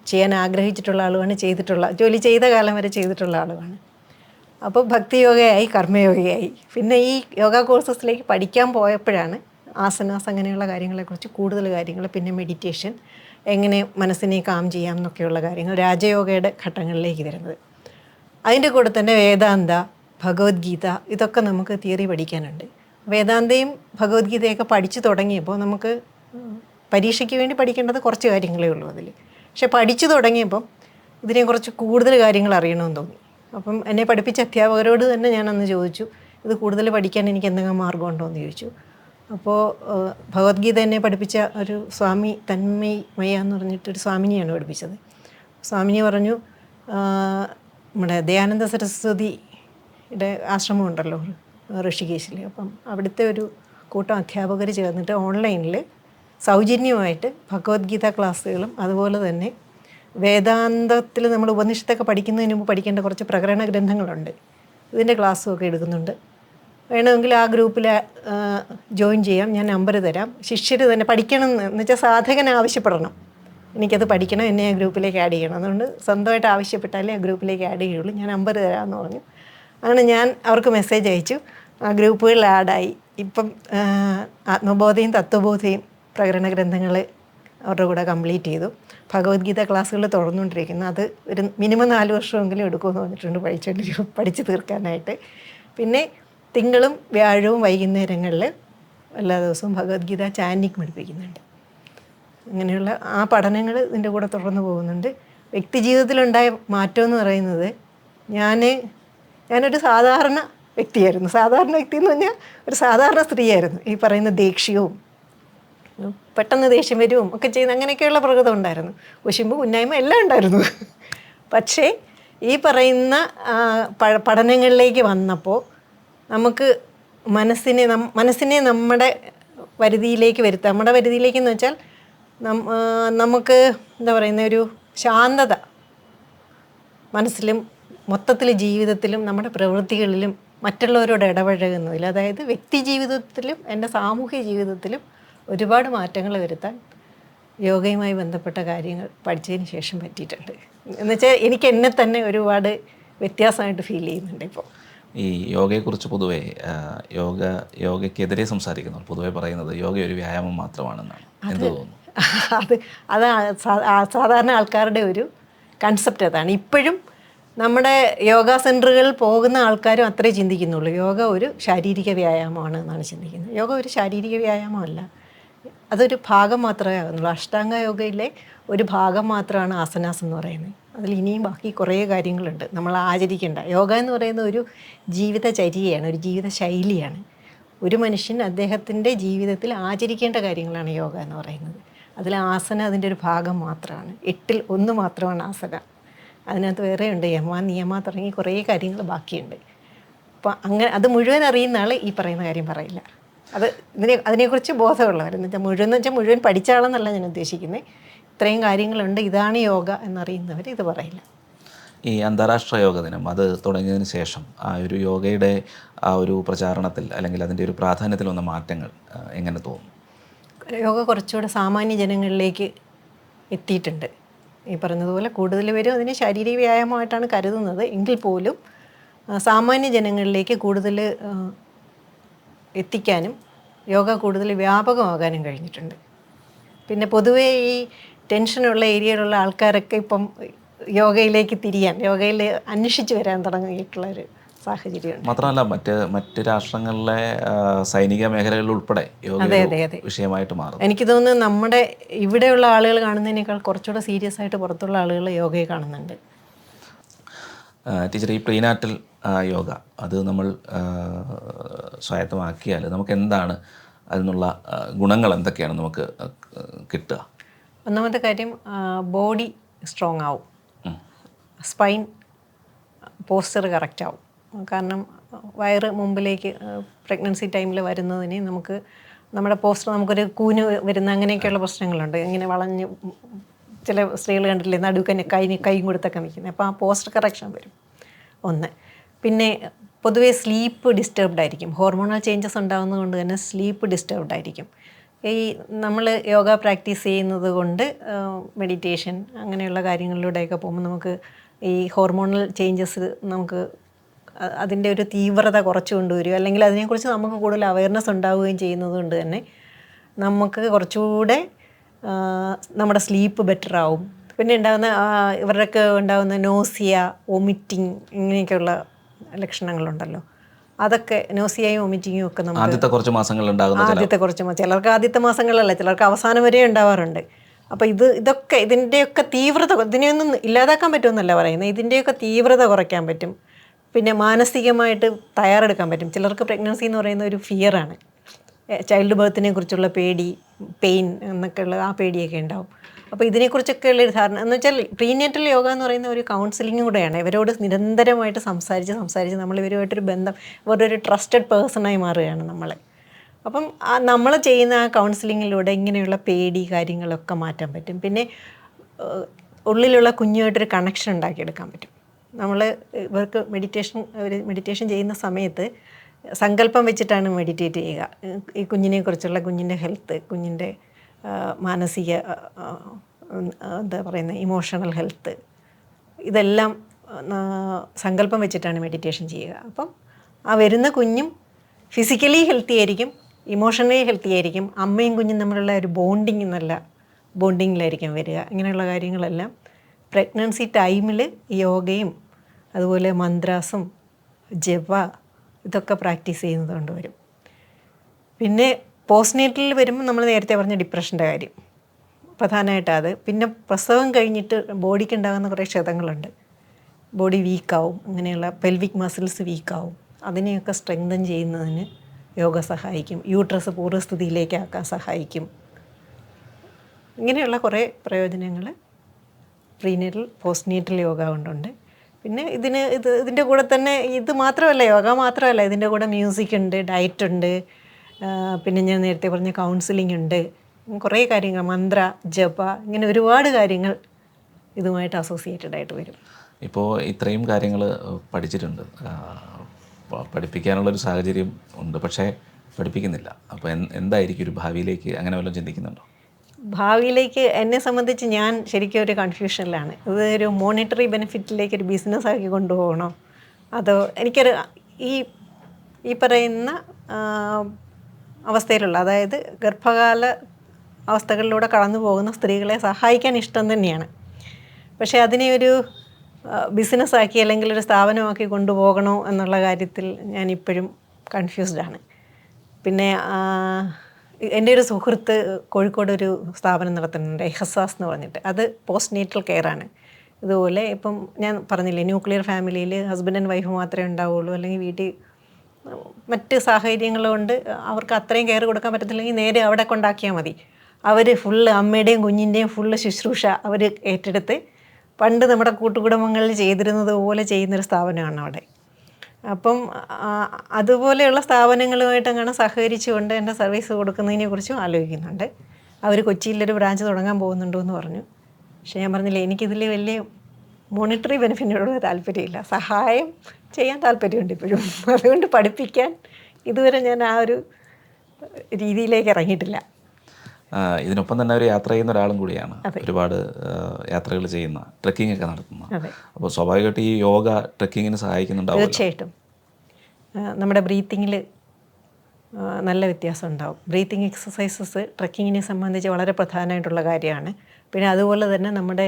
ചെയ്യാൻ ആഗ്രഹിച്ചിട്ടുള്ള ആളുമാണ് ചെയ്തിട്ടുള്ള ജോലി ചെയ്ത കാലം വരെ ചെയ്തിട്ടുള്ള ആളുമാണ് അപ്പോൾ ഭക്തിയോഗയായി കർമ്മയോഗയായി. പിന്നെ ഈ യോഗ കോഴ്സസിലേക്ക് പഠിക്കാൻ പോയപ്പോഴാണ് ആസനാസ് അങ്ങനെയുള്ള കാര്യങ്ങളെക്കുറിച്ച് കൂടുതൽ കാര്യങ്ങൾ പിന്നെ മെഡിറ്റേഷൻ എങ്ങനെ മനസ്സിനെ കാം ചെയ്യാം എന്നൊക്കെയുള്ള കാര്യങ്ങൾ രാജയോഗയുടെ ഘട്ടങ്ങളിലേക്ക് വരുന്നത്. അതിന്റെ കൂടെ തന്നെ വേദാന്ത ഭഗവത്ഗീത ഇതൊക്കെ നമുക്ക് തിയറി പഠിക്കാനുണ്ട്. വേദാന്തയും ഭഗവത്ഗീതയൊക്കെ പഠിച്ചു തുടങ്ങിയപ്പോൾ നമുക്ക് പരീക്ഷയ്ക്ക് വേണ്ടി പഠിക്കേണ്ടത് കുറച്ച് കാര്യങ്ങളേ ഉള്ളൂ അതിൽ. പക്ഷെ പഠിച്ചു തുടങ്ങിയപ്പം ഇതിനെക്കുറിച്ച് കൂടുതൽ കാര്യങ്ങൾ അറിയണമെന്ന് തോന്നി. അപ്പം എന്നെ പഠിപ്പിച്ച അധ്യാപകരോട് തന്നെ ഞാൻ അന്ന് ചോദിച്ചു ഇത് കൂടുതൽ പഠിക്കാൻ എനിക്ക് എന്തെങ്കിലും മാർഗമുണ്ടോ എന്ന് ചോദിച്ചു. അപ്പോൾ ഭഗവത്ഗീത എന്നെ പഠിപ്പിച്ച ഒരു സ്വാമി തന്മയി മയ എന്ന് പറഞ്ഞിട്ടൊരു സ്വാമിനിയാണ് പഠിപ്പിച്ചത്. സ്വാമിനി പറഞ്ഞു നമ്മുടെ ദയാനന്ദ സരസ്വതിയുടെ ആശ്രമം ഉണ്ടല്ലോ ഋഷികേശിൽ അപ്പം അവിടുത്തെ ഒരു കൂട്ടം അധ്യാപകർ ചേർന്നിട്ട് ഓൺലൈനിൽ സൗജന്യമായിട്ട് ഭഗവത്ഗീത ക്ലാസ്സുകളും അതുപോലെ തന്നെ വേദാന്തത്തിൽ നമ്മൾ ഉപനിഷത്തൊക്കെ പഠിക്കുന്നതിന് മുമ്പ് പഠിക്കേണ്ട കുറച്ച് പ്രകരണ ഗ്രന്ഥങ്ങളുണ്ട്. ഇതിന്റെ ക്ലാസ്സും ഒക്കെ എടുക്കുന്നുണ്ട്. വേണമെങ്കിൽ ആ ഗ്രൂപ്പിൽ ജോയിൻ ചെയ്യാം. ഞാൻ നമ്പർ തരാം. ശിഷ്യർ തന്നെ പഠിക്കണം എന്ന് വെച്ചാൽ സാധകൻ ആവശ്യപ്പെടണം. എനിക്കത് പഠിക്കണം എന്നെ ആ ഗ്രൂപ്പിലേക്ക് ആഡ് ചെയ്യണം. അതുകൊണ്ട് സ്വന്തമായിട്ട് ആവശ്യപ്പെട്ടാലേ ആ ഗ്രൂപ്പിലേക്ക് ആഡ് ചെയ്യുള്ളൂ. ഞാൻ നമ്പർ തരാമെന്ന് പറഞ്ഞു. അങ്ങനെ ഞാൻ അവർക്ക് മെസ്സേജ് അയച്ചു. ആ ഗ്രൂപ്പുകളിൽ ആഡായി ഇപ്പം ആത്മബോധയും തത്വബോധയും പ്രകടന ഗ്രന്ഥങ്ങൾ അവരുടെ കൂടെ കംപ്ലീറ്റ് ചെയ്തു. ഭഗവത്ഗീത ക്ലാസ്സുകൾ തുടർന്നുകൊണ്ടിരിക്കുന്നു അത് ഒരു മിനിമം നാല് വർഷമെങ്കിലും എടുക്കുമെന്ന് പറഞ്ഞിട്ടുണ്ട് പഠിച്ചുകൊണ്ട് പഠിച്ചു തീർക്കാനായിട്ട്. പിന്നെ തിങ്കളും വ്യാഴവും വൈകുന്നേരങ്ങളിൽ എല്ലാ ദിവസവും ഭഗവത്ഗീത ചാനിക് പഠിപ്പിക്കുന്നുണ്ട്. അങ്ങനെയുള്ള ആ പഠനങ്ങൾ ഇതിന്റെ കൂടെ തുടർന്ന് പോകുന്നുണ്ട്. വ്യക്തി ജീവിതത്തിലുണ്ടായ മാറ്റം എന്ന് പറയുന്നത് ഞാൻ ഞാനൊരു സാധാരണ വ്യക്തിയായിരുന്നു. സാധാരണ വ്യക്തി എന്ന് പറഞ്ഞാൽ ഒരു സാധാരണ സ്ത്രീയായിരുന്നു. ഈ പറയുന്ന ദേഷ്യവും പെട്ടെന്ന് ദേഷ്യം വരുവും ഒക്കെ ചെയ്യുന്ന അങ്ങനെയൊക്കെയുള്ള പ്രകൃതം ഉണ്ടായിരുന്നു. കുശുമ്പ് കുന്നായ്മ എല്ലാം ഉണ്ടായിരുന്നു. പക്ഷേ ഈ പറയുന്ന പഠനങ്ങളിലേക്ക് വന്നപ്പോൾ നമുക്ക് മനസ്സിനെ മനസ്സിനെ നമ്മുടെ പരിധിയിലേക്ക് വരുത്തുക നമ്മുടെ പരിധിയിലേക്ക് എന്ന് വെച്ചാൽ നമുക്ക് എന്താ പറയുന്ന ഒരു ശാന്തത. മനസ്സിലും മൊത്തത്തിൽ ജീവിതത്തിലും നമ്മുടെ പ്രവൃത്തികളിലും മറ്റുള്ളവരോട് ഇടപഴകുന്നതിൽ അതായത് വ്യക്തി ജീവിതത്തിലും എന്റെ സാമൂഹ്യ ജീവിതത്തിലും ഒരുപാട് മാറ്റങ്ങൾ വരുത്താൻ യോഗയുമായി ബന്ധപ്പെട്ട കാര്യങ്ങൾ പഠിച്ചതിന് ശേഷം പറ്റിയിട്ടുണ്ട്. എന്നുവെച്ചാൽ എനിക്ക് എന്നെ തന്നെ ഒരുപാട് വ്യത്യാസമായിട്ട് ഫീൽ ചെയ്യുന്നുണ്ട് ഇപ്പോൾ ഈ യോഗയെക്കുറിച്ച് പൊതുവേ യോഗ യോഗയ്ക്കെതിരെ സംസാരിക്കുന്നു പൊതുവേ പറയുന്നത് യോഗ ഒരു വ്യായാമം മാത്രമാണെന്നാണ്. എന്ത് തോന്നുന്നു? അത് അത് സാധാരണ ആൾക്കാരുടെ ഒരു കൺസെപ്റ്റ് അതാണ്. ഇപ്പോഴും നമ്മുടെ യോഗ സെന്ററുകളിൽ പോകുന്ന ആൾക്കാരും അത്രേ ചിന്തിക്കുന്നുള്ളൂ. യോഗ ഒരു ശാരീരിക വ്യായാമമാണ് എന്നാണ് ചിന്തിക്കുന്നത്. യോഗ ഒരു ശാരീരിക വ്യായാമമല്ല. അതൊരു ഭാഗം മാത്രമേ ആകുന്നുള്ളൂ. അഷ്ടാംഗ യോഗയിലെ ഒരു ഭാഗം മാത്രമാണ് ആസനാസ് എന്ന് പറയുന്നത്. അതിൽ ഇനിയും ബാക്കി കുറേ കാര്യങ്ങളുണ്ട്. നമ്മൾ ആചരിക്കേണ്ട. യോഗ എന്ന് പറയുന്ന ഒരു ജീവിതചര്യയാണ് ഒരു ജീവിത ശൈലിയാണ്. ഒരു മനുഷ്യൻ അദ്ദേഹത്തിന്റെ ജീവിതത്തിൽ ആചരിക്കേണ്ട കാര്യങ്ങളാണ് യോഗ എന്ന് പറയുന്നത്. അതിൽ ആസന അതിന്റെ ഒരു ഭാഗം മാത്രമാണ്. എട്ടിൽ ഒന്ന് മാത്രമാണ് ആസന. അതിനകത്ത് വേറെ ഉണ്ട്. യമ നിയമ തുടങ്ങി കുറേ കാര്യങ്ങൾ ബാക്കിയുണ്ട്. അപ്പോൾ അങ്ങനെ അത് മുഴുവൻ അറിയുന്ന ആൾ ഈ പറയുന്ന കാര്യം പറയില്ല. അത് ഇതിനെ അതിനെക്കുറിച്ച് ബോധമുള്ളവർ എന്ന് വെച്ചാൽ മുഴുവൻ എന്ന് വെച്ചാൽ മുഴുവൻ പഠിച്ച ആളെന്നല്ല ഞാൻ ഉദ്ദേശിക്കുന്നത് ഇത്രയും കാര്യങ്ങളുണ്ട്. ഇതാണ് യോഗ എന്നറിയുന്നവർ ഇത് പറയില്ല. ഈ അന്താരാഷ്ട്ര യോഗ ദിനം അത് തുടങ്ങിയതിന് ശേഷം ആ ഒരു യോഗയുടെ ആ ഒരു പ്രചാരണത്തിൽ അല്ലെങ്കിൽ അതിന്റെ ഒരു പ്രാധാന്യത്തിൽ വന്ന മാറ്റങ്ങൾ എങ്ങനെ തോന്നുന്നു യോഗ കുറച്ചുകൂടെ സാമാന്യ ജനങ്ങളിലേക്ക് എത്തിയിട്ടുണ്ട്. ഈ പറഞ്ഞതുപോലെ കൂടുതൽ പേരും അതിനെ ശാരീരിക വ്യായാമമായിട്ടാണ് കരുതുന്നത്. എങ്കിൽ പോലും സാമാന്യ ജനങ്ങളിലേക്ക് കൂടുതൽ എത്തിക്കാനും യോഗ കൂടുതൽ വ്യാപകമാകാനും കഴിഞ്ഞിട്ടുണ്ട്. പിന്നെ പൊതുവേ ഈ ടെൻഷനുള്ള ഏരിയയിലുള്ള ആൾക്കാരൊക്കെ ഇപ്പം യോഗയിലേക്ക് തിരിയാൻ യോഗയിൽ അന്വേഷിച്ച് വരാൻ തുടങ്ങിയിട്ടുള്ള ഒരു സാഹചര്യമുണ്ട്. മാത്രമല്ല മറ്റ് മറ്റ് രാഷ്ട്രങ്ങളിലെ സൈനിക മേഖലകളിൽ ഉൾപ്പെടെ യോഗ അതെ, അതെ, അതെ. വിഷയമായിട്ട് മാറും എനിക്ക് തോന്നുന്നു നമ്മുടെ ഇവിടെയുള്ള ആളുകൾ കാണുന്നതിനേക്കാൾ കുറച്ചുകൂടെ സീരിയസ് ആയിട്ട് പുറത്തുള്ള ആളുകൾ യോഗയെ കാണുന്നുണ്ട്. ടീച്ചർ ഈ പ്രീനാറ്റൽ യോഗ അത് നമ്മൾ സ്വായത്തമാക്കിയാൽ നമുക്ക് എന്താണ് അതിനുള്ള ഗുണങ്ങൾ എന്തൊക്കെയാണ് നമുക്ക് കിട്ടുക? ഒന്നാമത്തെ കാര്യം ബോഡി സ്ട്രോങ് ആവും. സ്പൈൻ പോസ്റ്റർ കറക്റ്റ് ആവും. കാരണം വയറ് മുമ്പിലേക്ക് പ്രഗ്നൻസി ടൈമിൽ വരുന്നതിന് നമുക്ക് നമ്മുടെ പോസ്റ്റർ നമുക്കൊരു കൂന് വരുന്ന അങ്ങനെയൊക്കെയുള്ള പ്രശ്നങ്ങളുണ്ട്. ഇങ്ങനെ വളഞ്ഞ് ചില സ്ത്രീകൾ കണ്ടില്ലേ നടുക്കന്നെ കൈ കൈയും കൊടുത്തൊക്കെ നിൽക്കുന്നത് അപ്പോൾ ആ പോസ്റ്റർ കറക്ഷൻ വരും. ഒന്ന്. പിന്നെ പൊതുവേ സ്ലീപ്പ് ഡിസ്റ്റർബ്ഡ് ആയിരിക്കും. ഹോർമോണൽ ചേഞ്ചസ് ഉണ്ടാകുന്നത് കൊണ്ട് തന്നെ സ്ലീപ്പ് ഡിസ്റ്റർബ്ഡ് ആയിരിക്കും. ഈ നമ്മൾ യോഗ പ്രാക്ടീസ് ചെയ്യുന്നത് കൊണ്ട് മെഡിറ്റേഷൻ അങ്ങനെയുള്ള കാര്യങ്ങളിലൂടെയൊക്കെ പോകുമ്പോൾ നമുക്ക് ഈ ഹോർമോണൽ ചേഞ്ചസ് നമുക്ക് അതിന്റെ ഒരു തീവ്രത കുറച്ച് കൊണ്ടുവരും അല്ലെങ്കിൽ അതിനെക്കുറിച്ച് നമുക്ക് കൂടുതൽ അവയർനെസ് ഉണ്ടാവുകയും ചെയ്യുന്നത് കൊണ്ട് തന്നെ നമുക്ക് കുറച്ചുകൂടെ നമ്മുടെ സ്ലീപ്പ് ബെറ്റർ ആവും. പിന്നെ ഉണ്ടാകുന്ന ഇവരുടെയൊക്കെ ഉണ്ടാകുന്ന നോസിയ വൊമിറ്റിങ് ഇങ്ങനെയൊക്കെയുള്ള ലക്ഷണങ്ങളുണ്ടല്ലോ. അതൊക്കെ നോസിയയും വൊമിറ്റിങ്ങും ഒക്കെ നമുക്ക് ആദ്യത്തെ കുറച്ച് മാസങ്ങൾ ആദ്യത്തെ കുറച്ച് മാസം ചിലർക്ക് ആദ്യത്തെ മാസങ്ങളല്ല ചിലർക്ക് അവസാനം വരെ ഉണ്ടാവാറുണ്ട്. അപ്പോൾ ഇത് ഇതൊക്കെ ഇതിന്റെയൊക്കെ തീവ്രത ഇതിനെയൊന്നും ഇല്ലാതാക്കാൻ പറ്റുമെന്നല്ല പറയുന്നത്. ഇതിന്റെയൊക്കെ തീവ്രത കുറയ്ക്കാൻ പറ്റും. പിന്നെ മാനസികമായിട്ട് തയ്യാറെടുക്കാൻ പറ്റും. ചിലർക്ക് പ്രഗ്നൻസി എന്ന് പറയുന്ന ഒരു ഫിയറാണ് ചൈൽഡ് ബർത്തിനെ കുറിച്ചുള്ള പേടി പെയിൻ എന്നൊക്കെ ഉള്ള ആ പേടിയൊക്കെ ഉണ്ടാവും. അപ്പോൾ ഇതിനെക്കുറിച്ചൊക്കെ ഉള്ള ഒരു ധാരണ. എന്ന് വെച്ചാൽ പ്രീനേറ്റൽ യോഗ എന്ന് പറയുന്ന ഒരു കൗൺസിലിംഗ് കൂടെയാണ് ഇവരോട് നിരന്തരമായിട്ട് സംസാരിച്ച് സംസാരിച്ച് നമ്മൾ ഇവരുമായിട്ടൊരു ബന്ധം ഇവരുടെ ഒരു ട്രസ്റ്റഡ് പേഴ്സണായി മാറുകയാണ് നമ്മൾ. അപ്പം നമ്മൾ ചെയ്യുന്ന ആ കൗൺസിലിങ്ങിലൂടെ ഇങ്ങനെയുള്ള പേടി കാര്യങ്ങളൊക്കെ മാറ്റാൻ പറ്റും. പിന്നെ ഉള്ളിലുള്ള കുഞ്ഞുമായിട്ടൊരു കണക്ഷൻ ഉണ്ടാക്കിയെടുക്കാൻ പറ്റും. നമ്മൾ ഇവർക്ക് മെഡിറ്റേഷൻ ഒരു മെഡിറ്റേഷൻ ചെയ്യുന്ന സമയത്ത് സങ്കല്പം വെച്ചിട്ടാണ് മെഡിറ്റേറ്റ് ചെയ്യുക. ഈ കുഞ്ഞിനെ കുറിച്ചുള്ള കുഞ്ഞിന്റെ ഹെൽത്ത് കുഞ്ഞിന്റെ മാനസിക എന്താ പറയുന്നത് ഇമോഷണൽ ഹെൽത്ത് ഇതെല്ലാം സങ്കല്പം വെച്ചിട്ടാണ് മെഡിറ്റേഷൻ ചെയ്യുക. അപ്പം ആ വരുന്ന കുഞ്ഞും ഫിസിക്കലി ഹെൽത്തി ആയിരിക്കും ഇമോഷണലി ഹെൽത്തി ആയിരിക്കും അമ്മയും കുഞ്ഞും തമ്മിലുള്ള ഒരു ബോണ്ടിങ് നല്ല ബോണ്ടിങ്ങിലായിരിക്കും വരിക. ഇങ്ങനെയുള്ള കാര്യങ്ങളെല്ലാം പ്രഗ്നൻസി ടൈമിൽ യോഗയും അതുപോലെ മന്ത്രാസും ജവ ഇതൊക്കെ പ്രാക്ടീസ് ചെയ്യുന്നത് കൊണ്ട് വരും. പിന്നെ പോസ്റ്റ്നേറ്റലിൽ വരുമ്പോൾ നമ്മൾ നേരത്തെ പറഞ്ഞ ഡിപ്രഷന്റെ കാര്യം. പ്രധാനമായിട്ട് അത്. പിന്നെ പ്രസവം കഴിഞ്ഞിട്ട് ബോഡിക്ക് ഉണ്ടാകുന്ന കുറേ ക്ഷതങ്ങളുണ്ട്. ബോഡി വീക്കാവും. അങ്ങനെയുള്ള പെൽവിക് മസിൽസ് വീക്കാവും. അതിനെയൊക്കെ സ്ട്രെങ്തൻ ചെയ്യുന്നതിന് യോഗ സഹായിക്കും. യൂട്രസ് പൂർവസ്ഥിതിയിലേക്കാക്കാൻ സഹായിക്കും. ഇങ്ങനെയുള്ള കുറേ പ്രയോജനങ്ങൾ പ്രീനേറ്റൽ പോസ്റ്റ്നേറ്റൽ യോഗ കൊണ്ടുണ്ട്. പിന്നെ ഇതിന് ഇത് ഇതിന്റെ കൂടെ തന്നെ ഇത് മാത്രമല്ല യോഗ മാത്രമല്ല ഇതിന്റെ കൂടെ മ്യൂസിക് ഉണ്ട് ഡയറ്റ് ഉണ്ട് പിന്നെ ഞാൻ നേരത്തെ പറഞ്ഞ കൗൺസിലിംഗ് ഉണ്ട് കുറേ കാര്യങ്ങൾ മന്ത്ര ജപ ഇങ്ങനെ ഒരുപാട് കാര്യങ്ങൾ ഇതുമായിട്ട് അസോസിയേറ്റഡ് ആയിട്ട് വരും. ഇപ്പോൾ ഇത്രയും കാര്യങ്ങൾ പഠിച്ചിട്ടുണ്ട്. പഠിപ്പിക്കാനുള്ളൊരു സാഹചര്യം ഉണ്ട് പക്ഷേ പഠിപ്പിക്കുന്നില്ല. അപ്പോൾ എന്തായിരിക്കും ഒരു ഭാവിയിലേക്ക് അങ്ങനെ വല്ലതും ചിന്തിക്കുന്നുണ്ടോ? ഭാവിയിലേക്ക് എന്നെ സംബന്ധിച്ച് ഞാൻ ശരിക്കും ഒരു കൺഫ്യൂഷനിലാണ് ഇത് ഒരു മോണിറ്ററി ബെനിഫിറ്റിലേക്ക് ഒരു ബിസിനസ് ആക്കി കൊണ്ടുപോകണോ? അതോ എനിക്കൊരു ഈ ഈ പറയുന്ന അവസ്ഥയിലുള്ള അതായത് ഗർഭകാല അവസ്ഥകളിലൂടെ കടന്നു പോകുന്ന സ്ത്രീകളെ സഹായിക്കാൻ ഇഷ്ടം തന്നെയാണ്. പക്ഷേ അതിനെ ഒരു ബിസിനസ്സാക്കി അല്ലെങ്കിൽ ഒരു സ്ഥാപനമാക്കി കൊണ്ടുപോകണോ എന്നുള്ള കാര്യത്തിൽ ഞാൻ ഇപ്പോഴും കൺഫ്യൂസ്ഡാണ് പിന്നെ എന്റെ ഒരു സുഹൃത്ത് കോഴിക്കോട് ഒരു സ്ഥാപനം നടത്തുന്നുണ്ട് എഹസാസ് എന്ന് പറഞ്ഞിട്ട്. അത് പോസ്റ്റ് നേറ്റൽ കെയർ ആണ്. ഇതുപോലെ ഇപ്പം ഞാൻ പറഞ്ഞില്ലേ ന്യൂക്ലിയർ ഫാമിലിയിൽ ഹസ്ബൻഡ് ആൻഡ് വൈഫ് മാത്രമേ ഉണ്ടാവുള്ളൂ. അല്ലെങ്കിൽ വീട്ടിൽ മറ്റ് സാഹചര്യങ്ങൾ കൊണ്ട് അവർക്ക് അത്രയും കെയർ കൊടുക്കാൻ പറ്റത്തില്ലെങ്കിൽ നേരെ അവിടെ കൊണ്ടാക്കിയാൽ മതി. അവർ ഫുള്ള് അമ്മയുടെയും കുഞ്ഞിന്റെയും ഫുള്ള് ശുശ്രൂഷ അവർ ഏറ്റെടുത്ത് പണ്ട് നമ്മുടെ കൂട്ടുകുടുംബങ്ങളിൽ ചെയ്തിരുന്നത് പോലെ ചെയ്യുന്നൊരു സ്ഥാപനമാണ് അവിടെ. അപ്പം അതുപോലെയുള്ള സ്ഥാപനങ്ങളുമായിട്ട് അങ്ങനെ സഹകരിച്ചുകൊണ്ട് എന്റെ സർവീസ് കൊടുക്കുന്നതിനെ കുറിച്ചും ആലോചിക്കുന്നുണ്ട്. അവർ കൊച്ചിയിലൊരു ബ്രാഞ്ച് തുടങ്ങാൻ പോകുന്നുണ്ടോ എന്ന് പറഞ്ഞു. പക്ഷേ ഞാൻ പറഞ്ഞില്ല എനിക്കിതിൽ വലിയ മോണിറ്ററി ബെനിഫിറ്റിനോട് താല്പര്യമില്ല. സഹായം ചെയ്യാൻ താല്പര്യമുണ്ട് ഇപ്പോഴും. അതുകൊണ്ട് പഠിപ്പിക്കാൻ ഇതുവരെ ഞാൻ ആ ഒരു രീതിയിലേക്ക് ഇറങ്ങിയിട്ടില്ല. ഇതിനൊപ്പം തന്നെ ഒരു യാത്ര ചെയ്യുന്ന ഒരാളും കൂടിയാണ്. ഒരുപാട് യാത്രകൾ ചെയ്യുന്ന ട്രക്കിംഗ് ഒക്കെ നടത്തുന്ന അപ്പോൾ സ്വാഭാവികമായിട്ട് ഈ യോഗ ട്രക്കിങ്ങിന് സഹായിക്കുന്നുണ്ടാവും തീർച്ചയായിട്ടും. നമ്മുടെ ബ്രീത്തിങ്ങിൽ നല്ല വ്യത്യാസം ഉണ്ടാവും. ബ്രീത്തിങ് എക്സസൈസസ് ട്രക്കിങ്ങിനെ സംബന്ധിച്ച് വളരെ പ്രധാനമായിട്ടുള്ള കാര്യമാണ്. പിന്നെ അതുപോലെ തന്നെ നമ്മുടെ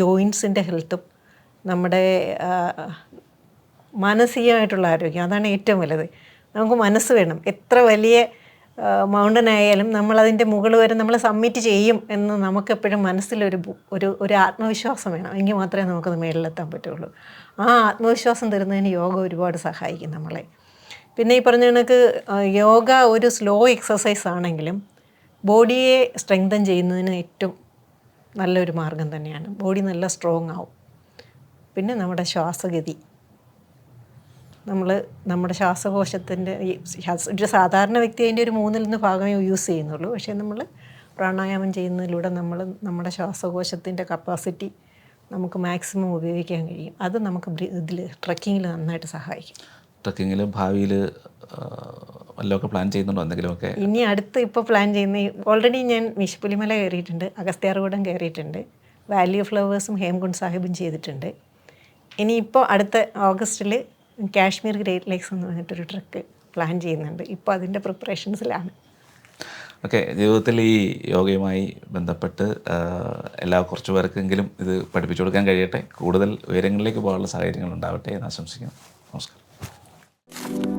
ജോയിൻസിന്റെ ഹെൽത്തും നമ്മുടെ മാനസികമായിട്ടുള്ള ആരോഗ്യം അതാണ് ഏറ്റവും വലുത്. നമുക്ക് മനസ്സ് വേണം. എത്ര വലിയ മൗണ്ടൻ ആയാലും നമ്മളതിന്റെ മുകൾ വരെ നമ്മൾ സബ്മിറ്റ് ചെയ്യും എന്ന് നമുക്കെപ്പോഴും മനസ്സിലൊരു ഒരു ഒരു ആത്മവിശ്വാസം വേണം. എങ്കിൽ മാത്രമേ നമുക്കത് മേളിലെത്താൻ പറ്റുള്ളൂ. ആ ആത്മവിശ്വാസം തരുന്നതിന് യോഗ ഒരുപാട് സഹായിക്കും നമ്മളെ. പിന്നെ ഈ പറഞ്ഞ കണക്ക് യോഗ ഒരു സ്ലോ എക്സസൈസ് ആണെങ്കിലും ബോഡിയെ സ്ട്രെങ്തൻ ചെയ്യുന്നതിന് ഏറ്റവും നല്ലൊരു മാർഗം തന്നെയാണ്. ബോഡി നല്ല സ്ട്രോങ് ആവും. പിന്നെ നമ്മുടെ ശ്വാസഗതി. നമ്മൾ നമ്മുടെ ശ്വാസകോശത്തിന്റെ ഒരു സാധാരണ വ്യക്തി അതിന്റെ ഒരു മൂന്നിൽ നിന്ന് ഭാഗമേ യൂസ് ചെയ്യുന്നുള്ളൂ. പക്ഷേ നമ്മൾ പ്രാണായാമം ചെയ്യുന്നതിലൂടെ നമ്മൾ നമ്മുടെ ശ്വാസകോശത്തിന്റെ കപ്പാസിറ്റി നമുക്ക് മാക്സിമം ഉപയോഗിക്കാൻ കഴിയും. അത് നമുക്ക് ഇതിൽ ട്രക്കിങ്ങിൽ നന്നായിട്ട് സഹായിക്കും. ട്രക്കിങ്ങിൽ ഭാവിയിൽ വല്ലതൊക്കെ പ്ലാൻ ചെയ്യുന്നുണ്ടോ എന്തെങ്കിലുമൊക്കെ? ഇനി അടുത്ത് ഇപ്പോൾ പ്ലാൻ ചെയ്യുന്ന ഓൾറെഡി ഞാൻ വിഷുപ്പുലിമല കയറിയിട്ടുണ്ട് അഗസ്ത്യാർകൂടം കയറിയിട്ടുണ്ട് വാലി ഓഫ് ഫ്ലവേഴ്സും ഹേംകുണ്ട് സാഹിബും ചെയ്തിട്ടുണ്ട്. ഇനിയിപ്പോൾ അടുത്ത ഓഗസ്റ്റിൽ കാശ്മീർ ഗ്രേറ്റ് ലേക്സ് എന്ന് പറഞ്ഞിട്ടൊരു ട്രക്ക് പ്ലാൻ ചെയ്യുന്നുണ്ട്. ഇപ്പോൾ അതിന്റെ പ്രിപ്പറേഷൻസിലാണ്. ഓക്കെ ജീവിതത്തിൽ ഈ യോഗയുമായി ബന്ധപ്പെട്ട് എല്ലാ കുറച്ച് പേർക്കെങ്കിലും ഇത് പഠിപ്പിച്ചു കൊടുക്കാൻ കഴിയട്ടെ. കൂടുതൽ ഉയരങ്ങളിലേക്ക് പോകാനുള്ള സാഹചര്യങ്ങൾ ഉണ്ടാവട്ടെ എന്ന് ആശംസിക്കുന്നു. നമസ്കാരം.